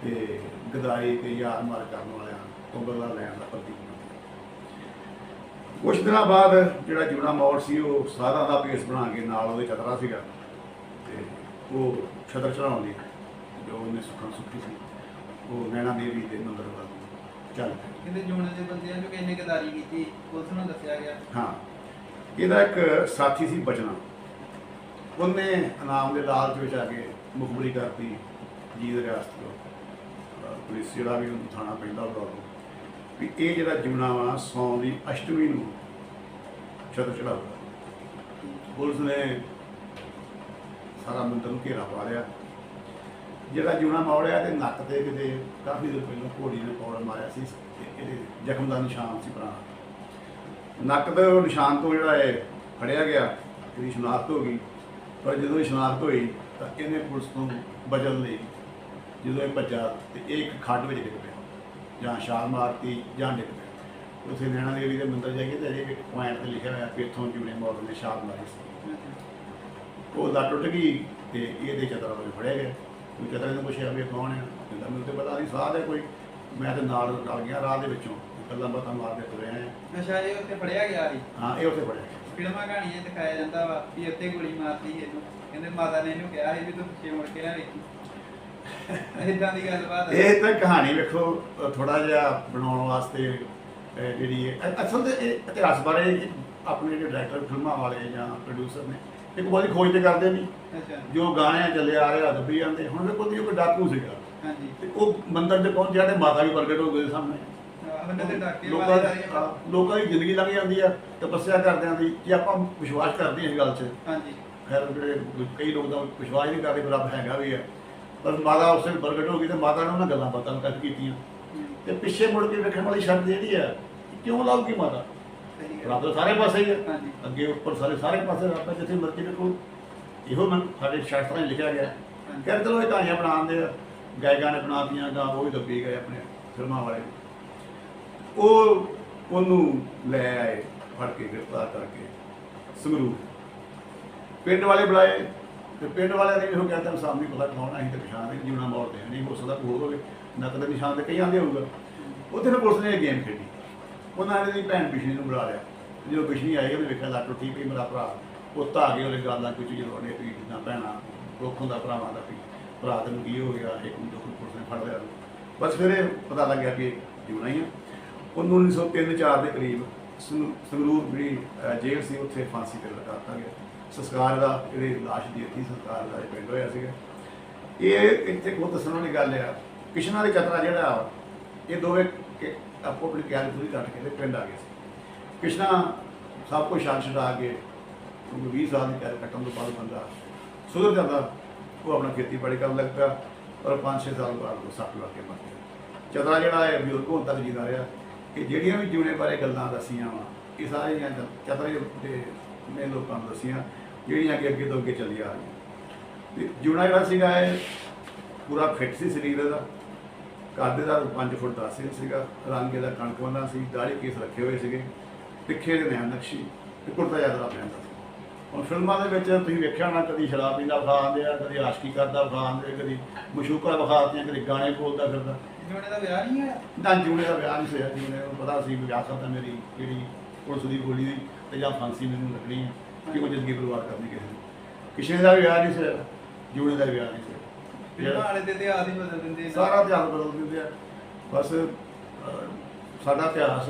ਤੇ ਗਦਾਈ ਤੇ ਯਾਰ ਮਾਰ ਕਰਨ ਵਾਲਿਆਂ ਤੋਂ ਬਦਲਾ ਲੈਣ ਦਾ ਪ੍ਰਤੀਕ ਬਣ ਕੁਝ ਦਿਨਾਂ ਬਾਅਦ ਜਿਹੜਾ ਜੂਣਾ ਮੌੜ ਸੀ, ਉਹ ਸਾਰਾ ਦਾ ਪੇਸ ਬਣਾ ਕੇ ਨਾਲ ਉਹਦੇ ਚਤਰਾ ਸੀਗਾ। ਤੇ ਉਹ ਛਤਰ ਚੜਾਉਣ ਲਈ ਜੋ ਉਹਨੇ ਸੁੱਖਾਂ ਸੁੱਖੀ ਸੀ, ਉਹ ਨੈਣਾ ਦੇਵੀ ਦੇ ਮੰਦਰ ਵੱਲ ਚੱਲ। ਪਿਆ ਕਹਿੰਦੇ ਜੋੜੇ ਦੇ ਬੰਦਿਆਂ ਚੋਂ ਕਿੰਨੇ ਗਦਾਰੀ ਕੀਤੀ ਪੁਲਿਸ ਨੂੰ ਦੱਸਿਆ ਗਿਆ। ਹਾਂ। ਇਹਦਾ ਇੱਕ ਸਾਥੀ ਸੀ ਬਚਨਾ। ਉਹਨੇ ਇਨਾਮ ਦੇ ਲਾਲਚ ਵਿੱਚ ਆ ਕੇ ਮੁਖਬਰੀ ਕਰਤੀ ਜੀ ਰਿਆਸਤ ਤੋਂ। ਪੁਲਿਸ ਜਿਹੜਾ ਵੀ ਉਹਨੂੰ ਥਾਣਾ ਪੈਂਦਾ ਉਹਦਾ ਉਦੋਂ, ਵੀ ਇਹ ਜਿਹੜਾ ਜੁਨਾ ਵਾ ਸੌਂ ਦੀ ਅਸ਼ਟਮੀ ਨੂੰ ਛਤਰ ਚੜਾਉਂਦਾ ਪੁਲਿਸ ਨੇ ਸਾਰਾ ਮੰਦਰ ਨੂੰ ਘੇਰਾ ਪਾ ਲਿਆ। ਜਿਹੜਾ ਜੂਣਾ ਮੌੜਿਆ ਤੇ ਨੱਕ ਤੇ ਕਿਤੇ ਕਾਫੀ ਦਿਨ ਪਹਿਲਾਂ ਘੋੜੀ ਨੇ ਪੌੜ ਮਾਰਿਆ ਸੀ, ਤੇ ਇਹਦੇ ਜ਼ਖਮ ਦਾ ਨਿਸ਼ਾਨ ਸੀ ਪੁਰਾਣਾ। ਨੱਕ ਦੇ ਉਹ ਨਿਸ਼ਾਨ ਤੋਂ ਜਿਹੜਾ ਹੈ ਫੜਿਆ ਗਿਆ, ਇਹਦੀ ਸ਼ਨਾਖਤ ਹੋ ਗਈ। ਪਰ ਜਦੋਂ ਇਹ ਸ਼ਨਾਖਤ ਹੋਈ, ਤਾਂ ਇਹਨੇ ਪੁਲਿਸ ਤੋਂ ਬਚਣ ਲਈ ਜਦੋਂ ਇਹ ਭੱਜਾ ਤੇ ਇਹ ਇੱਕ ਖੱਡ ਵਿੱਚ ਡਿੱਗ ਪਿਆ, ਜਾਂ ਛਾਲ ਮਾਰਤੀ, ਜਾਂ ਡਿੱਗ ਪਿਆ। ਉੱਥੇ ਨੈਣਾ ਦੇਵੀ ਦੇ ਮੰਦਰ ਜਾਈਏ ਤੇ ਅਜੇ ਇੱਕ ਪੁਆਇੰਟ ਤੇ ਲਿਖਿਆ ਹੋਇਆ ਕਿ ਇੱਥੋਂ ਜੂਨੇ ਮੌੜ ਨੇ ਛਾਲ ਮਾਰੀ ਸੀ। ਉਹ ਲੱਤ ਟੁੱਟ ਗਈ, ਤੇ ਇਹਦੇ ਚਤਰਾ ਵਿੱਚ ਫੜਿਆ ਗਿਆ। ਕੋਈ ਚਤਰਾ ਨੂੰ ਪੁੱਛਿਆ ਵੀ ਇਹ ਕੌਣ ਹੈ ਕਹਿੰਦਾ ਮੈਨੂੰ ਤੇ ਪਤਾ ਨਹੀਂ ਸਾਧ ਹੈ ਕੋਈ ਮੈਂ ਤੇ ਨਾਲ ਰਲ ਗਿਆ ਰਾਹ ਦੇ ਵਿੱਚੋਂ। ਗੱਲਾਂ ਬਾਤਾਂ ਮਾਰਦੇ ਤੁਰੇ ਆਏ। ਅੱਛਾ ਇਹ ਉੱਥੇ ਫੜਿਆ ਗਿਆ ਸੀ? ਹਾਂ ਇਹ ਉੱਥੇ ਫੜਿਆ। ਫਿਲਮਾਂ ਕਹਾਣੀਆਂ ਦਿਖਾਇਆ ਜਾਂਦਾ ਵਾ ਵੀ ਉੱਥੇ ਗੋਲੀ ਮਾਰਤੀ ਇਹਨੂੰ। ਕਹਿੰਦੇ ਮਾਤਾ ਨੇ ਇਹਨੂੰ ਕਿਹਾ ਸੀ ਵੀ ਤੂੰ ਪਿੱਛੇ ਮੁੜ ਕੇ ਨਾ ਵੇਖੀ। ਇਦਾਂ ਦੀ ਗੱਲਬਾਤ ਇਹ ਤਾਂ ਕਹਾਣੀ ਵੇਖੋ ਥੋੜਾ ਜਿਹਾ ਬਣਾਉਣ ਵਾਸਤੇ ਜਿਹੜੀ ਅਸਲ ਤੇ ਇਹ ਇਤਿਹਾਸ ਬਾਰੇ ਆਪਣੇ ਜਿਹੜੇ ਡਾਇਰੈਕਟਰ ਫਿਲਮਾਂ ਵਾਲੇ ਜਾਂ ਪ੍ਰੋਡਿਊਸਰ ਨੇ ਇੱਕ ਵਾਰੀ ਖੋਜ ਤੇ ਕਰਦੇ ਨਹੀਂ ਅੱਛਾ। ਜੋ ਗਾਣੇ ਚੱਲੇ ਆ ਰਹੇ ਆ ਦੱਬੀ ਜਾਂਦੇ ਹੁਣ ਵੇਖੋ ਦੀ ਕੋਈ ਡਾਕੂ ਸੀਗਾ। ਹਾਂਜੀ। ਤੇ ਉਹ ਮੰਦਰ 'ਚ ਪਹੁੰਚਿਆ ਤੇ ਮਾਤਾ ਵੀ ਪ੍ਰਗਟ ਹੋ ਗਈ ਸਾਹਮਣੇ। ਬੰਦੇ ਤੇ ਡਾਕੇ ਲੋਕਾਂ ਦੀ ਜਾ ਆ। ਲੋਕਾਂ ਦੀ ਜ਼ਿੰਦਗੀ ਲੰਘ ਜਾਂਦੀ ਆ ਤਪੱਸਿਆ ਕਰਦਿਆਂ ਦੀ ਕਿ ਆਪਾਂ ਵਿਸ਼ਵਾਸ ਕਰਦੇ ਹਾਂ ਇਸ ਗੱਲ 'ਚ। ਹਾਂਜੀ। ਖੈਰ ਜਿਹੜੇ ਕਈ ਲੋਕ ਤਾਂ ਵਿਸ਼ਵਾਸ ਨਹੀਂ ਕਰਦੇ ਕਿ ਰੱਬ ਹੈਗਾ ਵੀ ਹੈ ਪਰ ਮਾਤਾ ਉਸ ਦਿਨ ਪ੍ਰਗਟ ਹੋ ਗਈ ਤੇ ਮਾਤਾ ਨੇ ਉਹਨਾਂ ਗੱਲਾਂ ਬਾਤਾਂ ਕੱਢ ਕੀਤੀਆਂ। ਤੇ ਪਿੱਛੇ ਮੁੜ ਕੇ ਵੇਖਣ ਵਾਲੀ ਸ਼ਰਤ ਜਿਹੜੀ ਕਿ ਕਿਉਂ ਲਾਉਗੀ ਮਾਤਾ? ਰੱਬ ਤਾਂ ਸਾਰੇ ਪਾਸੇ ਹੀ ਹੈ ਹਾਂਜੀ। ਅੱਗੇ ਉੱਪਰ ਸਾਰੇ ਸਾਰੇ ਪਾਸੇ ਰੱਬ ਹੈ ਜਿੱਥੇ ਮਰਜ਼ੀ ਵੇਖੋ ਇਹੋ ਮੈਂ ਸਾਡੇ ਸ਼ਾਸਤਰਾਂ 'ਚ ਲਿਖਿਆ ਗਿਆ। ਕਹਿੰਦੇ ਚਲੋ ਇਹ ਕਹਾਣੀਆਂ ਬਣਾਉਂਦੇ ਆ। ਗਾਇਕਾਂ ਨੇ ਬਣਾਤੀਆਂ ਗਾ ਉਹ ਵੀ ਦੱਬੀ ਗਏ ਆਪਣੇ ਫਿਲਮਾਂ ਵਾਲੇ। ਉਹ ਉਹਨੂੰ ਲੈ ਆਏ ਫੜ ਕੇ ਗ੍ਰਿਫਤਾਰ ਕਰਕੇ ਸੰਗਰੂਰ। ਪਿੰਡ ਵਾਲੇ ਬੁਲਾਏ। ਤੇ ਪਿੰਡ ਵਾਲਿਆਂ ਨੇ ਇਹੋ ਕਿਹਾ ਤਾਂ ਸਾਹਮਣੇ ਪਤਾ ਕੌਣ ਹੈ ਅਸੀਂ ਤੇ ਪਛਾਣ ਨਹੀਂ ਜੀਵਨਾ ਮੌੜ ਤੇ ਨਹੀਂ ਹੋ ਸਕਦਾ ਕੋਈ ਹੋਰ ਹੋਵੇ। ਨੱਕ ਦੇ ਨਿਸ਼ਾਨ ਤੇ ਕਈਆਂ ਦੇ ਹੋਊਗਾ। ਉੱਥੇ ਨਾ ਪੁਲਿਸ ਨੇ ਇਹ ਗੇਮ ਖੇਡੀ। ਉਹਨਾਂ ਨੇ ਦੀ ਭੈਣ ਬਿਸ਼ਨੀ ਨੂੰ ਬੁਲਾ ਲਿਆ। ਜਦੋਂ ਬਿਸ਼ਨੀ ਆਈ ਉਹਨੇ ਵੇਖਿਆ ਲੱਟ ਉੱਠੀ ਪਈ ਮੇਰਾ ਭਰਾ ਉਹ ਪੁੱਤ ਆ ਗਏ ਉਹਨੇ ਗੱਲਾਂ ਕੁਝ ਜਦੋਂ ਨੇ ਵੀ ਜਿੱਦਾਂ ਭੈਣਾਂ ਦੁੱਖ ਹੁੰਦਾ ਭਰਾਵਾਂ ਦਾ ਵੀ। ਭਰਾ ਤੈਨੂੰ ਕੀ ਹੋ ਗਿਆ ਇੱਕ ਨੂੰ ਦੁੱਖ ਪੁਲਿਸ ਨੇ ਫੜ ਲਿਆ। ਬਸ ਫਿਰ ਇਹ ਪਤਾ ਲੱਗਿਆ ਕਿ ਜਿਉਣਾ ਹੀ ਆ। ਉਹਨੂੰ 1903-4 ਦੇ ਕਰੀਬ ਸੰਗ- ਸੰਗਰੂਰ ਜਿਹੜੀ ਜੇਲ੍ਹ ਸੀ ਉੱਥੇ ਫਾਂਸੀ ਤੇ ਲਗਾ ਦਿੱਤਾ ਗਿਆ। ਸੰਸਕਾਰ ਦਾ ਜਿਹੜੀ ਲਾਸ਼ ਦੀ ਇੱਥੇ ਸੰਸਕਾਰ ਦਾ ਇਹ ਪਿੰਡ ਹੋਇਆ ਸੀਗਾ। ਇਹ ਇੱਥੇ ਬਹੁਤ ਦੱਸਣ ਵਾਲੀ ਗੱਲ ਆ ਕਿਸ਼ਨਾ ਦੇ ਕਤਰਾ ਜਿਹੜਾ ਵਾ, ਇਹ ਦੋਵੇਂ ਕਿ- ਆਪੋ ਆਪਣੀ ਕੈਦ ਪੂਰੀ ਕੱਟ ਕੇ ਤੇ ਪਿੰਡ ਆ ਗਏ ਸੀ। ਕਿਸ਼ਨਾ ਸਭ ਕੁਝ ਛੱਡ ਛਡਾ ਕੇ ਕਿਉਂਕਿ 20 ਸਾਲ ਦੀ ਕੈਦ ਕੱਟਣ ਤੋਂ ਬਾਅਦ ਬੰਦਾ ਸੁਧਰ ਜਾਂਦਾ। ਉਹ ਆਪਣਾ ਖੇਤੀਬਾੜੀ ਕਰਨ ਲੱਗ ਪਿਆ ਔਰ 5-6 ਸਾਲ ਬਾਅਦ ਉਹ ਸੱਟ ਲੱਗ ਕੇ ਮਰ ਗਿਆ। ਚਤਰਾ ਜਿਹੜਾ ਹੈ ਬਜ਼ੁਰਗ ਹੁਣ ਤੱਕ ਜੀਦਾ ਰਿਹਾ ਕਿ ਜਿਹੜੀਆਂ ਵੀ ਜੂਨੇ ਬਾਰੇ ਗੱਲਾਂ ਦੱਸੀਆਂ ਵਾ, ਇਹ ਸਾਰੀਆਂ ਚਤਰੇ ਦੇ ਨੇ ਲੋਕਾਂ ਨੂੰ ਦੱਸੀਆਂ, ਜਿਹੜੀਆਂ ਕਿ ਅੱਗੇ ਤੋਂ ਅੱਗੇ ਚੱਲੀਆਂ ਆ ਰਹੀਆਂ। ਤੇ ਜੂਨਾ ਜਿਹੜਾ ਸੀਗਾ ਇਹ ਪੂਰਾ ਫਿੱਟ ਸੀ ਸਰੀਰ ਦਾ। ਕੱਦ ਦਾ 5 ਫੁੱਟ 10 ਇੰਚ ਸੀਗਾ। ਰੰਗ ਇਹਦਾ ਕਣਕ ਬੰਦਾ ਸੀ ਦਾੜੀ ਕੇਸ ਰੱਖੇ ਹੋਏ ਸੀਗੇ। ਤਿੱਖੇ ਦੇ ਨਿਆਣ ਨਕਸ਼ੀ ਤੇ ਕੁੜਤਾ ਜਾਦਰਾ ਪਹਿਨਦਾ ਹੁਣ ਫਿਲਮਾਂ ਦੇ ਵਿੱਚ ਤੁਸੀਂ ਵੇਖਿਆ ਨਾ ਕਦੀ ਸ਼ਰਾਬ ਪੀਂਦਾ ਵਿਖਾ ਆਉਂਦੇ ਆ ਕਦੀ ਆਸ਼ਕੀ ਕਰਦਾ ਵਿਖਾ ਆਉਂਦੇ ਕਦੀ ਮਸ਼ੂਕਾ ਵਿਖਾ ਆਉਂਦੀਆਂ ਕਦੀ ਗਾਣੇ ਬੋਲਦਾ ਫਿਰਦਾ। ਜੋੜੇ ਦਾ ਵਿਆਹ ਨਹੀਂ ਹੈ ਨਾ ਜੂਨੇ ਦਾ ਵਿਆਹ ਨਹੀਂ ਹੋਇਆ ਜੂਨੇ ਨੂੰ ਪਤਾ ਸੀ ਵਿਆਹ ਕਰਦਾ ਮੇਰੀ ਜਿਹੜੀ ਪੁਲਿਸ ਦੀ ਗੋਲੀ ਦੀ ਤੇ ਜਾਂ ਫਾਂਸੀ ਮੈਨੂੰ ਲੱਗਣੀ ਹੈ ਕਿ ਉਹ ਜ਼ਿੰਦਗੀ ਬਰਬਾਦ ਕਰਨੀ ਕਿਸੇ ਨੇ। ਕਿਸੇ ਦਾ ਵਿਆਹ ਨਹੀਂ ਸੀ ਹੋਇਆ, ਜੂਨੇ ਦਾ ਵਿਆਹ ਨਹੀਂ ਸੀ ਹੋਇਆ। ਫਿਲਮਾਂ ਵਾਲੇ ਤੇ ਇਤਿਹਾਸ ਹੀ ਬਦਲ ਦਿੰਦੇ। ਸਾਰਾ ਇਤਿਹਾਸ ਬਦਲ ਦਿੰਦੇ ਆ। ਬਸ ਸਾਡਾ ਇਤਿਹਾਸ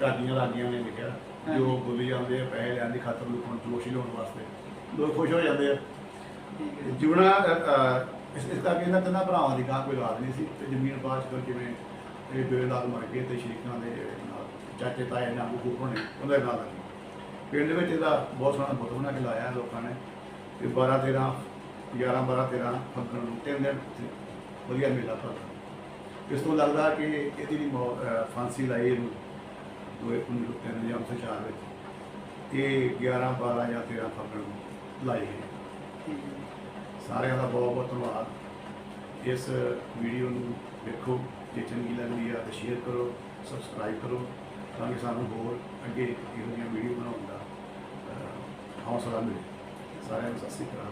ਢਾਡੀਆਂ ਰਾਗੀਆਂ ਨੇ ਲਿਖਿਆ ਜੋ। ਬੋਲੀ ਜਾਂਦੇ ਆ ਪੈਸੇ ਲੈਣ ਦੀ ਖਾਤਰ ਲੋਕਾਂ ਨੂੰ ਜੋਸ਼ ਲਿਆਉਣ ਵਾਸਤੇ। ਲੋਕ ਖੁਸ਼ ਹੋ ਜਾਂਦੇ ਆ। ਜੁਣਾ ਇਸ ਇਸ ਕਰਕੇ ਇਹਨਾਂ ਤਿੰਨਾਂ ਭਰਾਵਾਂ ਦੀ ਗਾਂ ਕੋਈ ਔਲਾਦ ਨਹੀਂ ਸੀ। ਤੇ ਜ਼ਮੀਨ ਪਾਸ ਕਰ ਜਿਵੇਂ ਇਹ ਦੋ ਨਾਲ ਮਰ ਗਏ ਤੇ ਸ਼ਰੀਕਾਂ ਦੇ ਨਾਲ ਚਾਚੇ ਤਾਏ ਨਾਲ ਉਹ ਹੋਣੇ ਉਹਦੇ ਨਾਲ ਲੱਗੀ ਪਿੰਡ ਵਿੱਚ ਇਹਦਾ ਬਹੁਤ ਸੋਹਣਾ ਬੁੱਤ ਬਣਾ ਕੇ ਲਾਇਆ ਲੋਕਾਂ ਨੇ। ਤੇ 12 13 11 12 13 ਫੱਗਣ ਨੂੰ ਤਿੰਨ ਦਿਨ ਵਧੀਆ ਮੇਲਾ ਭਰਦਾ ਇਸ ਤੋਂ ਲੱਗਦਾ ਕਿ ਇਹਦੀ ਫਾਂਸੀ ਲਾਈ ਇਹਨੂੰ। ਦੋਏ ਪੁੰਜ ਤਿੰਨ ਜਾਂ ਉਸ ਚਾਰ ਵਿੱਚ। ਇਹ 11 12 ਜਾਂ 13 ਫੱਗਣ ਨੂੰ ਲਾਏ ਗਏ ਠੀਕ ਹੈ ਸਾਰਿਆਂ ਦਾ ਬਹੁਤ ਬਹੁਤ ਧੰਨਵਾਦ। ਇਸ ਵੀਡੀਓ ਨੂੰ ਦੇਖੋ ਜੇ ਚੰਗੀ ਲੱਗਦੀ ਆ ਤਾਂ ਸ਼ੇਅਰ ਕਰੋ ਸਬਸਕ੍ਰਾਈਬ ਕਰੋ ਤਾਂ ਕਿ ਸਾਨੂੰ ਹੋਰ ਅੱਗੇ ਇਹੋ ਜਿਹੀਆਂ ਵੀਡੀਓ ਬਣਾਉਣ ਦਾ ਅਹ, ਹੌਸਲਾ ਮਿਲੇ। ਸਾਰਿਆਂ ਨੂੰ ਸਤਿ ਸ਼੍ਰੀ ਅਕਾਲ।